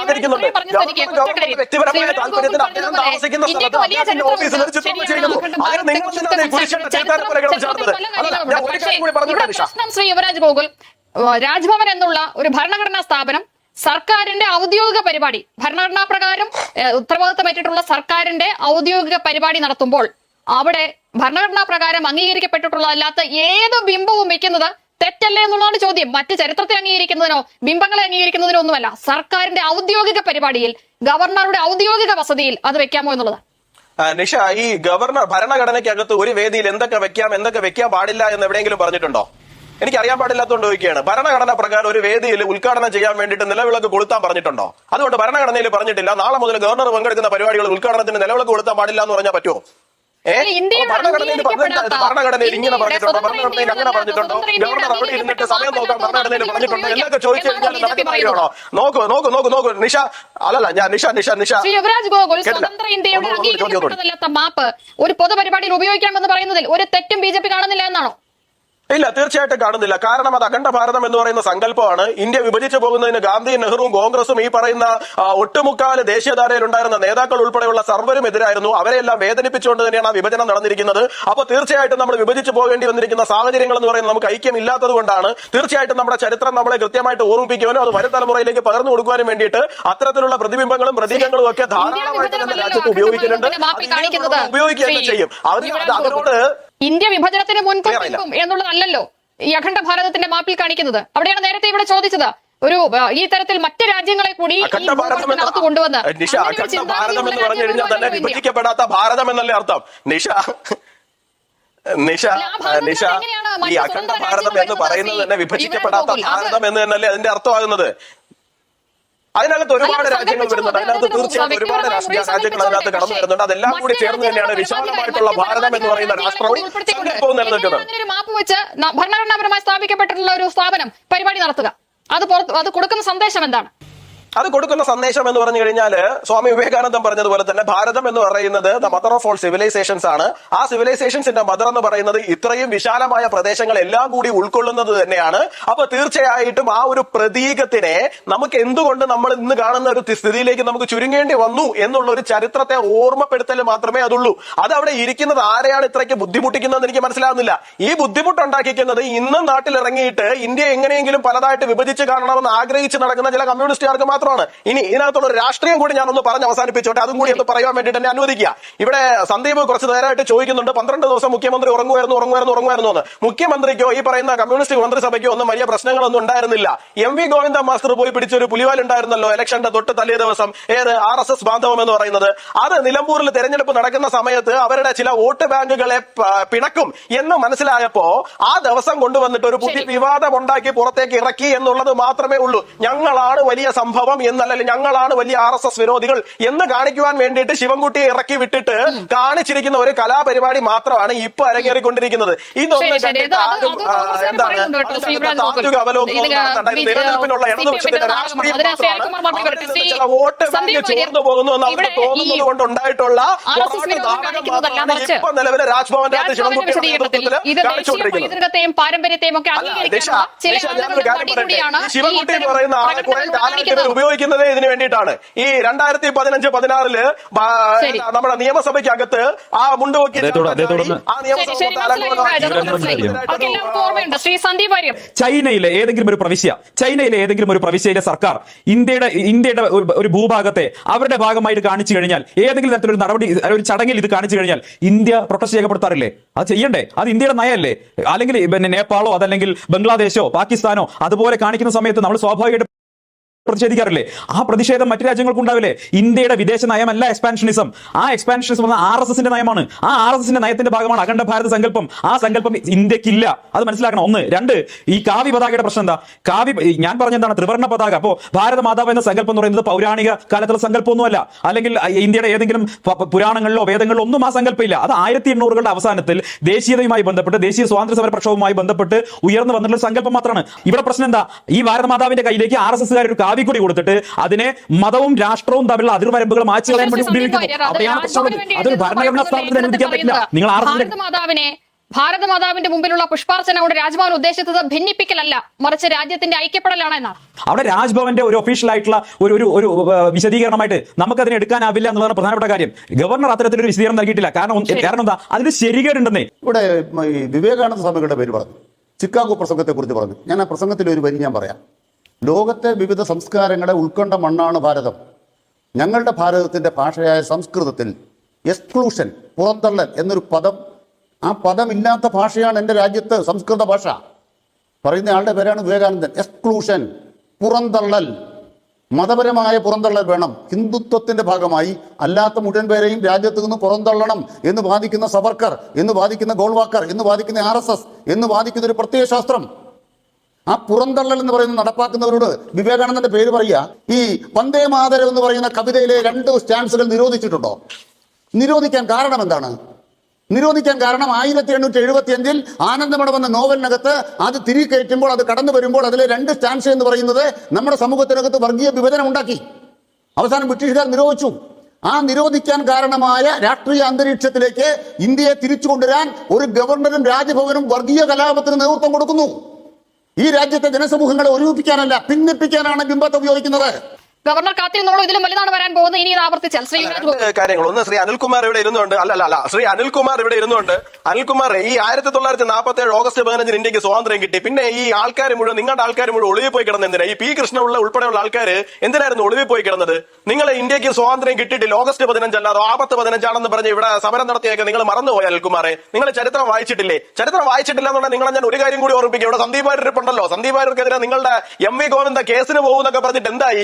ആദരിക്കുന്നുണ്ട്. വ്യക്തിപരമായ താല്പര്യത്തിന് അദ്ദേഹം പറഞ്ഞതുപോലെ താമസിക്കുന്ന ഇന്ത്യയ്ക്ക് സ്ഥലത്ത് വലിയ അദ്ദേഹത്തിന്റെ ചരിത്രമുണ്ട്. ഓഫീസിൽ ഒരു ചിത്രം വെച്ചിരിക്കുന്നു നിങ്ങൾ ഈ പുരുഷന്റെ ചേർത്തത് ഞാൻ ഒരു കാര്യം കൂടി പ്രശ്നം ശ്രീ യുവരാജ് ഗോകുൽ രാജ്ഭവൻ എന്നുള്ള ഒരു ഭരണഘടനാ സ്ഥാപനം സർക്കാരിന്റെ ഔദ്യോഗിക പരിപാടി ഭരണഘടനാ പ്രകാരം ഉത്തരവാദിത്തമേറ്റിട്ടുള്ള സർക്കാരിന്റെ ഔദ്യോഗിക പരിപാടി നടത്തുമ്പോൾ അവിടെ ഭരണഘടനാ പ്രകാരം അംഗീകരിക്കപ്പെട്ടിട്ടുള്ളതല്ലാത്ത ഏത് ബിംബവും വെക്കുന്നത് തെറ്റല്ലേ എന്നുള്ളതാണ് ചോദ്യം. മറ്റ് ചരിത്രത്തെ അംഗീകരിക്കുന്നതിനോ ബിംബങ്ങളെ അംഗീകരിക്കുന്നതിനോ ഒന്നുമല്ല. സർക്കാരിന്റെ ഔദ്യോഗിക പരിപാടിയിൽ ഗവർണറുടെ ഔദ്യോഗിക വസതിയിൽ അത് വെക്കാമോ എന്നുള്ളത്? ആ, നിഷ ഈ ഗവർണർ ഭരണഘടനയ്ക്കകത്ത് ഒരു വേദിയിൽ എന്തൊക്കെ വെക്കാം എന്തൊക്കെ വെക്കാൻ പാടില്ല എന്ന് എവിടെയെങ്കിലും പറഞ്ഞിട്ടുണ്ടോ? എനിക്ക് അറിയാൻ പാടില്ലാത്തതുകൊണ്ട് ചോദിക്കുകയാണ്. ഭരണഘടന പ്രകാരം ഒരു വേദിയിൽ ഉദ്ഘാടനം ചെയ്യാൻ വേണ്ടിയിട്ട് നിലവിളക്ക് കൊളുത്താൻ പറഞ്ഞിട്ടുണ്ടോ? അതുകൊണ്ട് ഭരണഘടനയിൽ പറഞ്ഞിട്ടില്ല. നാളെ മുതൽ ഗവർണർ പങ്കെടുക്കുന്ന പരിപാടികൾ ഉദ്ഘാടനത്തിന് നിലവിളക്ക് കൊളുത്താൻ പാടില്ല എന്ന് പറഞ്ഞാൽ പറ്റുമോ? ഭരണഘടനയിൽ ഇങ്ങനെ പറഞ്ഞിട്ടുണ്ടോ. ഭരണഘടനയിൽ അങ്ങനെ പറഞ്ഞിട്ടുണ്ടോ. ഗവർണർ അവിടെ ഇരുന്നിട്ട് സമയം നോക്കാൻ ഭരണഘടനയിൽ പറഞ്ഞിട്ടുണ്ടോ. എന്നൊക്കെ ചോദിച്ചു കഴിഞ്ഞാൽ എന്നാണ് നടക്കുന്ന ബി ജെ പി കാര്യമാണോ നോക്കൂ നോക്കൂ നോക്കൂ നോക്കൂ. നിഷ അല്ലല്ല ഞാൻ നിഷ നിഷ നിഷ. ശ്രീ യുവരാജ് ഗോകുൽ സ്വതന്ത്ര ഇന്ത്യയുടെ മാപ്പ് ഒരു പൊതുപരിപാടിയിൽ ഉപയോഗിക്കാമെന്ന് പറയുന്നതിൽ ഒരു തെറ്റും ബി ജെ പി കാണുന്നില്ല എന്നാണോ? ഇല്ല തീർച്ചയായിട്ടും കാണുന്നില്ല. കാരണം അത് അഖണ്ഡ ഭാരതം എന്ന് പറയുന്ന സങ്കല്പമാണ്. ഇന്ത്യ വിഭജിച്ചു പോകുന്നതിന് ഗാന്ധിയും നെഹ്റുവും കോൺഗ്രസും ഈ പറയുന്ന ഒട്ടുമുക്കാൽ ദേശീയധാരയിലുണ്ടായിരുന്ന നേതാക്കൾ ഉൾപ്പെടെയുള്ള സർവരും എതിരായിരുന്നു. അവരെല്ലാം വേദനിപ്പിച്ചുകൊണ്ട് തന്നെയാണ് ആ വിഭജനം നടന്നിരിക്കുന്നത്. അപ്പൊ തീർച്ചയായിട്ടും നമ്മൾ വിഭജിച്ചു പോകേണ്ടി വന്നിരിക്കുന്ന സാഹചര്യങ്ങൾ എന്ന് പറയുന്നത് നമുക്ക് ഐക്യം ഇല്ലാത്തത് കൊണ്ടാണ്. തീർച്ചയായിട്ടും നമ്മുടെ ചരിത്രം നമ്മളെ കൃത്യമായിട്ട് ഓർമ്മിപ്പിക്കുവാനും അത് വരും തലമുറയിലേക്ക് പകർന്നു കൊടുക്കുവാനും വേണ്ടിയിട്ട് അത്തരത്തിലുള്ള പ്രതിബിംബങ്ങളും പ്രതീകങ്ങളും ഒക്കെ ധാരാളമായിട്ട് നമ്മുടെ രാജ്യത്ത് ഉപയോഗിക്കുന്നുണ്ട്. മാപ്പിൽ അത് കാണിക്കുന്നത് ഉപയോഗിക്കുക തന്നെ ശ്രീ ചെയ്യും. അതിനോട്. ഇന്ത്യ വിഭജനത്തിന് മുൻപും നിൽക്കും എന്നുള്ളതല്ലല്ലോ ഈ അഖണ്ഡ ഭാരതത്തിന്റെ മാപ്പിൽ കാണിക്കുന്നത്. അവിടെയാണ് നേരത്തെ ഇവിടെ ചോദിച്ചത്. ഒരു ഈ തരത്തിൽ മറ്റു രാജ്യങ്ങളെ കൂടി ഭൂപടത്തിനകത്ത് കൊണ്ടുവന്ന് നിഷ അഖണ്ഡ ഭാരതം എന്ന് പറഞ്ഞു കഴിഞ്ഞാൽ തന്നെ വിഭജിക്കപ്പെടാത്ത ഭാരതം എന്നല്ലേ അർത്ഥം. നിഷ നിഷ നിഷ ഈ അഖണ്ഡ ഭാരതം എന്ന് പറയുന്നത് തന്നെ വിഭജിക്കപ്പെടാത്ത ഭാരതം എന്ന് തന്നെയല്ലേ അതിന്റെ അർത്ഥമാകുന്നത്? അതിനകത്ത് ഒരുപാട് രാജ്യങ്ങൾ വരുന്നുണ്ട്. അതിനകത്ത് തീർച്ചയായും ഒരുപാട് രാഷ്ട്രീയ രാജ്യങ്ങൾ അതിനകത്ത് കടന്നു വരുന്നുണ്ട് അതെല്ലാം കൂടി ചേർന്ന് തന്നെയാണ് വിശാലമായിട്ടുള്ള ഭാരതം എന്ന് പറയുന്ന രാഷ്ട്രവും നിലനിൽക്കുന്നത് ഒരു മാപ്പ് വെച്ച് ഭരണഘടനാപരമായി സ്ഥാപിക്കപ്പെട്ടിട്ടുള്ള ഒരു സ്ഥാപനം പരിപാടി നടത്തുക. അത് പുറത്ത് അത് കൊടുക്കുന്ന സന്ദേശം എന്താണ്? അത് കൊടുക്കുന്ന സന്ദേശം എന്ന് പറഞ്ഞു കഴിഞ്ഞാൽ സ്വാമി വിവേകാനന്ദൻ പറഞ്ഞതുപോലെ തന്നെ ഭാരതം എന്ന് പറയുന്നത് the mother of all civilizations ആണ്. ആ സിവിലൈസേഷൻസിന്റെ മദർ എന്ന് പറയുന്നത് ഇത്രയും വിശാലമായ പ്രദേശങ്ങൾ എല്ലാം കൂടി ഉൾക്കൊള്ളുന്നത് തന്നെയാണ്. അപ്പൊ തീർച്ചയായിട്ടും ആ ഒരു പ്രതീകത്തിനെ നമുക്ക് എന്തുകൊണ്ട് നമ്മൾ ഇന്ന് കാണുന്ന ഒരു സ്ഥിതിയിലേക്ക് നമുക്ക് ചുരുങ്ങേണ്ടി വന്നു എന്നുള്ള ഒരു ചരിത്രത്തെ ഓർമ്മപ്പെടുത്തൽ മാത്രമേ അതുള്ളൂ. അത് അവിടെ ഇരിക്കുന്നത് ആരെയാണ് ഇത്രയ്ക്ക് ബുദ്ധിമുട്ടിക്കുന്നതെന്ന് എനിക്ക് മനസ്സിലാവുന്നില്ല. ഈ ബുദ്ധിമുട്ടുണ്ടാക്കിക്കുന്നത് ഇന്നും നാട്ടിൽ ഇറങ്ങിയിട്ട് ഇന്ത്യ എങ്ങനെയെങ്കിലും പലതായിട്ട് വിഭജിച്ച് കാണണമെന്ന് ആഗ്രഹിച്ച് നടക്കുന്ന ചില കമ്മ്യൂണിസ്റ്റുകാർക്ക് മാത്രമാണ്. ഇനി ഇതിനകത്തുള്ള ഒരു രാഷ്ട്രീയം കൂടി ഞാനൊന്ന് പറഞ്ഞ് അവസാനിപ്പിച്ചോട്ടെ. അതും കൂടി ഒന്ന് പറയാൻ വേണ്ടിയിട്ട് എന്നെ അനുവദിക്കുക. ഇവിടെ സന്ദീപ് കുറച്ച് നേരമായിട്ട് ചോദിക്കുന്നുണ്ട്. പന്ത്രണ്ട് ദിവസം മുഖ്യമന്ത്രി ഉറങ്ങുമായിരുന്നു ഉറങ്ങുമായിരുന്നു ഉറങ്ങുമായിരുന്നു എന്ന്. മുഖ്യമന്ത്രിക്കോ ഈ പറയുന്ന കമ്മ്യൂണിസ്റ്റ് മന്ത്രിസഭയ്ക്കോ ഒന്നും വലിയ പ്രശ്നങ്ങളൊന്നും ഉണ്ടായിരുന്നില്ല. എം വി ഗോവിന്ദ മാസ്റ്റർ പോയി പിടിച്ചൊരു പുലിവാൽ ഉണ്ടായിരുന്നല്ലോ ഇലക്ഷന്റെ തൊട്ട് തലേ ദിവസം ഏത് ആർ എസ് എസ് ബാന്ധവം എന്ന് പറയുന്നത്. അത് നിലമ്പൂരിൽ തെരഞ്ഞെടുപ്പ് നടക്കുന്ന സമയത്ത് അവരുടെ ചില വോട്ട് ബാങ്കുകളെ പിണക്കും എന്ന് മനസ്സിലായപ്പോ ആ ദിവസം കൊണ്ടുവന്നിട്ട് ഒരു പുതിയ. വിവാദം ഉണ്ടാക്കി പുറത്തേക്ക് ഇറക്കി എന്നുള്ളത് മാത്രമേ ഉള്ളൂ. ഞങ്ങളാണ് വലിയ സംഭവം. എന്നല്ലല്ലോ ഞങ്ങളാണ് വലിയ ആർ എസ് എസ് വിരോധികൾ എന്ന് കാണിക്കുവാൻ വേണ്ടിയിട്ട് ശിവൻകുട്ടിയെ ഇറക്കി വിട്ടിട്ട് കാണിച്ചിരിക്കുന്ന ഒരു കലാപരിപാടി മാത്രമാണ് ഇപ്പൊ അരങ്ങേറിക്കൊണ്ടിരിക്കുന്നത്. ഇതൊന്നും. കണ്ടിട്ട് ആരും എന്താണ്? താത്വിക അവലോകനം നിലനിൽപ്പിനുള്ള ഇടതുപക്ഷത്തിന്റെ രാഷ്ട്രീയം ചില വോട്ട് ചോർന്നു പോകുന്നു എന്ന് അവർക്ക് തോന്നുന്നത് കൊണ്ട് ഉണ്ടായിട്ടുള്ള ഇപ്പൊ നിലവിലെ രാജ്ഭവന്റെ ശിവൻകുട്ടിയുടെ പാരമ്പര്യത്തെയും ഒക്കെ അംഗീകരിക്കുന്ന ശിവൻകുട്ടി പറയുന്ന ആളെ കുറെ കാണിക്കുന്നത്. ഉപയോഗിക്കുന്നത് ഇതിന് വേണ്ടിയിട്ടാണ്. ഈ രണ്ടായിരത്തി പതിനഞ്ച് പതിനാറിൽ നമ്മുടെ നമ്മുടെ നിയമസഭയ്ക്കകത്ത് ആ അദ്ദേഹത്തോട് ആ ചൈനയിലെ ഏതെങ്കിലും ഒരു പ്രവിശ്യ ചൈനയിലെ ഏതെങ്കിലും ഒരു പ്രവിശ്യയിലെ സർക്കാർ ഇന്ത്യയുടെ ഇന്ത്യയുടെ ഒരു- ഒരു ഭൂഭാഗത്തെ അവരുടെ ഭാഗമായിട്ട് കാണിച്ചു കഴിഞ്ഞാൽ ഏതെങ്കിലും തരത്തിലൊരു നടപടി ഒരു ചടങ്ങിൽ ഇത് കാണിച്ചു കഴിഞ്ഞാൽ ഇന്ത്യ പ്രൊട്ടസ്റ്റ് ചെയ്യപ്പെടുത്താറില്ലേ അത് ചെയ്യണ്ടേ? അത് ഇന്ത്യയുടെ നയല്ലേ? അല്ലെങ്കിൽ പിന്നെ നേപ്പാളോ അതല്ലെങ്കിൽ ബംഗ്ലാദേശോ പാകിസ്ഥാനോ അതുപോലെ കാണിക്കുന്ന സമയത്ത് നമ്മൾ സ്വാഭാവികമായിട്ട് പ്രതിഷേധിക്കാറില്ലേ? ആ പ്രതിഷേധം മറ്റു രാജ്യങ്ങൾക്ക് ഉണ്ടാവില്ലേ ഇന്ത്യയുടെ വിദേശ നയമല്ല എക്സ്പാൻഷനിസം ആ എക്സ്പാൻഷനിസം ആർ എസ് എസിന്റെ നയമാണ്. ആ ആർ എസ് എസിന്റെ നയത്തിന്റെ ഭാഗമാണ് അഖണ്ഡ ഭാരത സങ്കല്പം. ആ സങ്കല്പം ഇന്ത്യക്കില്ല. അത് മനസ്സിലാക്കണം. ഒന്ന്. രണ്ട്. ഈ കാവ്യ പതാകയുടെ പ്രശ്നം എന്താ? കാവ്യ ഞാൻ പറഞ്ഞ എന്താണ്? ത്രിവർണ പതാക. അപ്പോ ഭാരത മാതാവ് എന്ന സങ്കല്പം എന്ന് പറയുന്നത് പൗരാണിക കാലത്തുള്ള സങ്കല്പമൊന്നുമല്ല. അല്ലെങ്കിൽ ഇന്ത്യയുടെ ഏതെങ്കിലും പുരാണങ്ങളിലോ വേദങ്ങളിലോ ഒന്നും ആ സങ്കല്പമില്ല. അത് ആയിരത്തി എണ്ണൂറുകളുടെ അവസാനത്തിൽ ദേശീയതയുമായി ബന്ധപ്പെട്ട് ദേശീയ സ്വാതന്ത്ര്യ സമര പ്രക്ഷോഭവുമായി ബന്ധപ്പെട്ട് ഉയർന്നു വന്നിട്ടുള്ള സങ്കല്പം മാത്രമാണ്. ഇവിടെ പ്രശ്നം എന്താ? ഈ ഭാരത മാതാവിന്റെ കയ്യിലേക്ക് ആർ എസ് എസ്കാർ ഒരു കാവിക്കൊടി കൊടുത്തിട്ട് അതിനെ മതവും രാഷ്ട്രവും തമ്മിലുള്ള അതിർവരമ്പുകൾ മാച്ചു കളയാൻ വേണ്ടി ഉപയോഗിക്കുന്നു. വാര്യർ, അത് അവിടെയാണ് പ്രശ്നം അതൊരു ഭരണഘടനാ സ്ഥാപനത്തിന് അനുവദിക്കാൻ പറ്റില്ല. നിങ്ങൾ ആർ എസ് മാതാവിനെ ഭാരത മാതാവിന്റെ മുമ്പിലുള്ള പുഷ്പാർച്ചന കൊണ്ട് രാജ്ഭവൻ ഉദ്ദേശിച്ചത് ഭിന്നിപ്പിക്കലല്ല മറിച്ച് രാജ്യത്തിന്റെ ഐക്യപ്പെടലാണ് എന്നാണ്. അവിടെ രാജ്ഭവന്റെ ഒരു ഒഫീഷ്യൽ ആയിട്ടുള്ള ഒരു ഒരു ഒരു നമുക്ക് വിശദീകരണമായിട്ട് നമുക്കതിനെ എടുക്കാനാവില്ല എന്നുള്ളതാണ് പ്രധാനപ്പെട്ട കാര്യം. ഗവർണർ അത്തരത്തിലൊരു വിശദീകരണം നൽകിയിട്ടില്ല. കാരണം കാരണം എന്താ? അതിന് ശരികേടുണ്ടെന്നേ. ഇവിടെ വിവേകാനന്ദ സ്വാമികളുടെ പേര് പറഞ്ഞു. ചിക്കാഗോ പ്രസംഗത്തെക്കുറിച്ച് പറഞ്ഞു. ഞാൻ ആ പ്രസംഗത്തിൽ ഒരു വരി ഞാൻ പറയാം. ലോകത്തെ വിവിധ സംസ്കാരങ്ങളെ ഉൾക്കൊണ്ട മണ്ണാണ് ഭാരതം. ഞങ്ങളുടെ ഭാരതത്തിന്റെ ഭാഷയായ സംസ്കൃതത്തിൽ എക്സ്ക്ലൂഷൻ പുറന്തള്ളൽ എന്നൊരു പദം ആ പദമില്ലാത്ത ഭാഷയാണ് എന്റെ രാജ്യത്ത് സംസ്കൃത ഭാഷ. പറയുന്ന ആളുടെ പേരാണ് വിവേകാനന്ദൻ. എക്സ്ക്ലൂഷൻ പുറന്തള്ളൽ. മതപരമായ പുറന്തള്ളൽ വേണം. ഹിന്ദുത്വത്തിന്റെ ഭാഗമായി അല്ലാത്ത മുഴുവൻ പേരെയും രാജ്യത്ത് നിന്ന് പുറന്തള്ളണം എന്ന് വാദിക്കുന്ന സവർക്കർ എന്ന് വാദിക്കുന്ന ഗോൾവാക്കർ എന്ന് വാദിക്കുന്ന ആർ എന്ന് വാദിക്കുന്ന ഒരു പ്രത്യയ ശാസ്ത്രം ആ പുറന്തള്ളൽ എന്ന് പറയുന്നത് നടപ്പാക്കുന്നവരോട് വിവേകാനന്ദന്റെ പേര് പറയുക. ഈ വന്ദേ മാതരം എന്ന് പറയുന്ന കവിതയിലെ രണ്ട് സ്റ്റാൻസുകൾ നിരോധിച്ചിട്ടുണ്ടോ? നിരോധിക്കാൻ കാരണം എന്താണ്? നിരോധിക്കാൻ കാരണം ആയിരത്തി എണ്ണൂറ്റി എഴുപത്തി അഞ്ചിൽ ആനന്ദമഠം എന്ന നോവലിനകത്ത് അത് തിരികെ കയറ്റുമ്പോൾ അത് കടന്നു വരുമ്പോൾ അതിലെ രണ്ട് സ്റ്റാൻസ് എന്ന് പറയുന്നത് നമ്മുടെ സമൂഹത്തിനകത്ത് വർഗീയ വിഭജനം ഉണ്ടാക്കി. അവസാനം ബ്രിട്ടീഷുകാർ നിരോധിച്ചു. ആ നിരോധിക്കാൻ കാരണമായ രാഷ്ട്രീയ അന്തരീക്ഷത്തിലേക്ക് ഇന്ത്യയെ തിരിച്ചു കൊണ്ടുവരാൻ ഒരു ഗവർണറും രാജ്ഭവനും വർഗീയ കലാപത്തിന് നേതൃത്വം കൊടുക്കുന്നു. ഈ രാജ്യത്തെ ജനസമൂഹങ്ങളെ ഒരുമിപ്പിക്കാനല്ല ഭിന്നിപ്പിക്കാനാണ് ബിംബത്തെ ഉപയോഗിക്കുന്നത്. ഗവർണർ കാത്തിരുന്നോളൂ ഇതിലും വലുതാണ് വരാൻ പോകുന്നത്. ഇനി ഇത് ആവർത്തിച്ചാൽ. ശ്രീ കാര്യങ്ങൾ. ഒന്ന് ശ്രീ അനിൽകുമാർ ഇവിടെ ഇരുന്നുണ്ട് അല്ല അല്ല ശ്രീ അനിൽകുമാർ ഇവിടെ ഇരുന്നുണ്ട് അനിൽകുമാർ ഈ ആയിരത്തി തൊള്ളായിരത്തി നാൽപ്പത്തി ഏഴ് ഓഗസ്റ്റ് പതിനഞ്ചിന് ഇന്ത്യയ്ക്ക് സ്വാതന്ത്ര്യം കിട്ടി. പിന്നെ ഈ ആൾക്കാർ മുഴുവൻ നിങ്ങളുടെ ആൾക്കാർ മുഴുവൻ ഒളിവിൽ പോയി കിടന്ന എന്തിനാ? ഈ പി കൃഷ്ണപിള്ള ഉൾപ്പെടെയുള്ള ആൾക്കാർ എന്തിനായിരുന്നു ഒളിവിൽ പോയി കിടന്നത്? നിങ്ങൾ ഇന്ത്യയ്ക്ക് സ്വാതന്ത്ര്യം കിട്ടിയിട്ടില്ല ഓഗസ്റ്റ് പതിനഞ്ചല്ലാതെ ആപത്ത് പതിനഞ്ചാണെന്ന് പറഞ്ഞ് ഇവിടെ സമരം നടത്തിയൊക്കെ നിങ്ങൾ മറന്നുപോയി അനിൽകുമാറെ. നിങ്ങൾ ചരിത്രം വായിച്ചിട്ടില്ലേ? ചരിത്രം വായിച്ചിട്ടില്ല എന്നുണ്ടെങ്കിൽ നിങ്ങളെ ഞാൻ ഒരു കാര്യം കൂടി ഓർമ്മിപ്പിക്കും. ഇവിടെ സന്ദീപ് വാര്യരുണ്ടല്ലോ സന്ദീപ് വാര്യർക്കെതിരെ നിങ്ങളുടെ എം വി ഗോവിന്ദ കേസിന് പോകുന്നൊക്കെ പറഞ്ഞിട്ട് എന്തായി?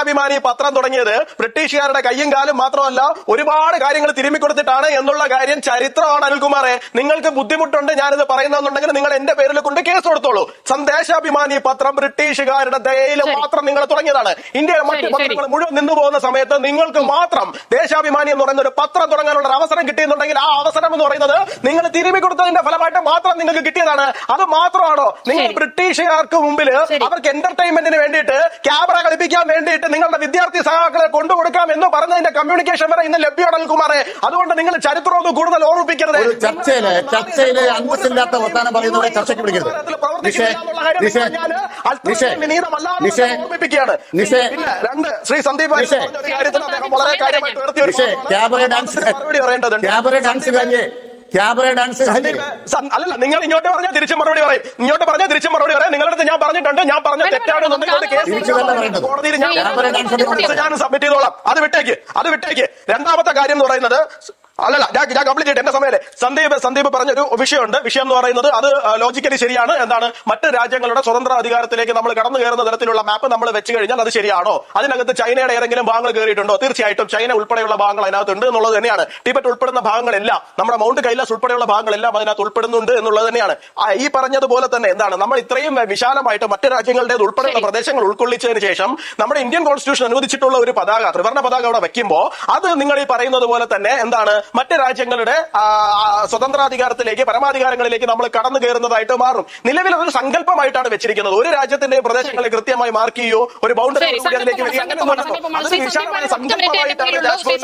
ദേശാഭിമാനി പത്രം തുടങ്ങിയത് ബ്രിട്ടീഷുകാരുടെ കയ്യും കാലും മാത്രമല്ല ഒരുപാട് കാര്യങ്ങൾ തിരുമ്മി കൊടുത്തിട്ടാണ് എന്നുള്ള കാര്യം ചരിത്രമാണ് അനിൽകുമാറെ. നിങ്ങൾക്ക് ബുദ്ധിമുട്ടുണ്ട് ഞാനിത് പറയുന്നെന്നുണ്ടെങ്കിൽ നിങ്ങൾ എന്റെ പേരിൽ കൊണ്ട് കേസ് കൊടുത്തോളൂ. സന്ദേശാഭിമാനി പത്രം ബ്രിട്ടീഷുകാരുടെ ദയയിൽ മാത്രം നിങ്ങൾ തുടങ്ങിയതാണ്. ഇന്ത്യയിലെ മറ്റു. പത്രങ്ങൾ മുഴുവൻ നിന്നു പോകുന്ന സമയത്ത് നിങ്ങൾക്ക് മാത്രം ദേശാഭിമാനി എന്ന് പറയുന്ന ഒരു പത്രം തുടങ്ങാനുള്ള ഒരു അവസരം കിട്ടിയെന്നുണ്ടെങ്കിൽ ആ അവസരം എന്ന് പറയുന്നത് നിങ്ങൾ തിരുമ്മി കൊടുത്തതിന്റെ ഫലമായിട്ട് മാത്രം നിങ്ങൾക്ക് കിട്ടിയതാണ്. അത് മാത്രമാണോ? നിങ്ങൾ. ബ്രിട്ടീഷുകാർക്ക് മുമ്പിൽ അവർക്ക് എന്റർടൈൻമെന്റിന് വേണ്ടിയിട്ട് ക്യാമറ കളിപ്പിക്കാൻ വേണ്ടിയിട്ട് നിങ്ങളുടെ വിദ്യാർത്ഥി സഹാക്കളെ കൊണ്ടുകൊടുക്കാം എന്ന് പറഞ്ഞതിന്റെ കമ്മ്യൂണിക്കേഷൻ വരെ ഇന്ന് ലഭ്യമാണ് അനിൽകുമാറെ. അതുകൊണ്ട് നിങ്ങൾ ചരിത്രം കൂടുതൽ ഓർമ്മിപ്പിക്കരുത്. ഒരു ചർച്ചയിൽ ചർച്ചയിൽ അന്തസ്സില്ലാത്ത വർത്താനം പറയുന്നവരെ ചർച്ചയ്ക്ക് വിളിക്കരുത്. രണ്ട് Shri Sandeep. Cabaret dance cabaret cabaret dance അല്ലല്ല നിങ്ങൾ ഇങ്ങോട്ട് പറഞ്ഞാൽ തിരിച്ചു മറുപടി പറയും. ഇങ്ങോട്ട് പറഞ്ഞാൽ തിരിച്ചു മറുപടി പറയാം. നിങ്ങളുടെ അടുത്ത് ഞാൻ പറഞ്ഞിട്ടുണ്ട്. ഞാൻ പറഞ്ഞ പറയേണ്ടത്. കോടതിയിൽ ഞാൻ സബ്മിറ്റ് ചെയ്തോളാം. അത് വിട്ടേക്ക്. അത് വിട്ടേക്ക്. രണ്ടാമത്തെ കാര്യം എന്ന് പറയുന്നത് അല്ലല്ല ഞാൻ ഞാൻ കംപ്ലീറ്റ് ചെയ്യട്ടെ എന്റെ സമയമല്ലേ? സന്ദീപ് സന്ദീപ് പറഞ്ഞൊരു വിഷയമുണ്ട്. വിഷയം എന്ന് പറയുന്നത് അത് ലോജിക്കലി ശരിയാണ്. എന്താണ്? മറ്റ് രാജ്യങ്ങളുടെ സ്വതന്ത്ര അധികാരത്തിലേക്ക് നമ്മൾ കടന്നു കയറുന്ന തരത്തിലുള്ള മാപ്പ് നമ്മൾ വെച്ച് കഴിഞ്ഞാൽ അത് ശരിയാണോ? അതിനകത്ത് ചൈനയുടെ ഏതെങ്കിലും ഭാഗങ്ങൾ കയറിയിട്ടുണ്ടോ? തീർച്ചയായിട്ടും ചൈന ഉൾപ്പെടെയുള്ള ഭാഗങ്ങൾ അതിനകത്ത് ഉണ്ട് എന്നുള്ളത് തന്നെയാണ്. ടിബറ്റ് ഉൾപ്പെടുന്ന ഭാഗങ്ങളെല്ലാം നമ്മുടെ മൗണ്ട് കൈലാസ് ഉൾപ്പെടെയുള്ള ഭാഗങ്ങളെല്ലാം അതിനകത്ത് ഉൾപ്പെടുന്നുണ്ട് എന്നുള്ളത് തന്നെയാണ്. ഈ പറഞ്ഞതുപോലെ തന്നെ എന്താണ്? നമ്മൾ ഇത്രയും വിശാലമായിട്ട് മറ്റ് രാജ്യങ്ങളുടെ ഉൾപ്പെടെയുള്ള പ്രദേശങ്ങൾ ഉൾക്കൊള്ളിച്ചതിന് ശേഷം നമ്മുടെ ഇന്ത്യൻ കോൺസ്റ്റിറ്റ്യൂഷൻ അനുവദിച്ചിട്ടുള്ള ഒരു പതാക ത്രിവർണ പതാക അവിടെ വെക്കുമ്പോൾ അത് നിങ്ങൾ ഈ പറയുന്നത് പോലെ തന്നെ എന്താണ്? മറ്റ് രാജ്യങ്ങളുടെ സ്വതന്ത്രാധികാരത്തിലേക്ക് പരമാധികാരങ്ങളിലേക്ക് നമ്മൾ കടന്നു കയറുന്നതായിട്ട് മാറും. നിലവിൽ അതൊരു സങ്കല്പമായിട്ടാണ് വെച്ചിരിക്കുന്നത്. ഒരു രാജ്യത്തിന്റെ പ്രദേശങ്ങളെ കൃത്യമായി മാർക്ക് ചെയ്യോ ഒരു ബൗണ്ടറി അതിലേക്ക് വരിക അങ്ങനെ വിശാലമായ സങ്കല്പമായിട്ടാണ് ഉള്ളൂ. ശ്രീ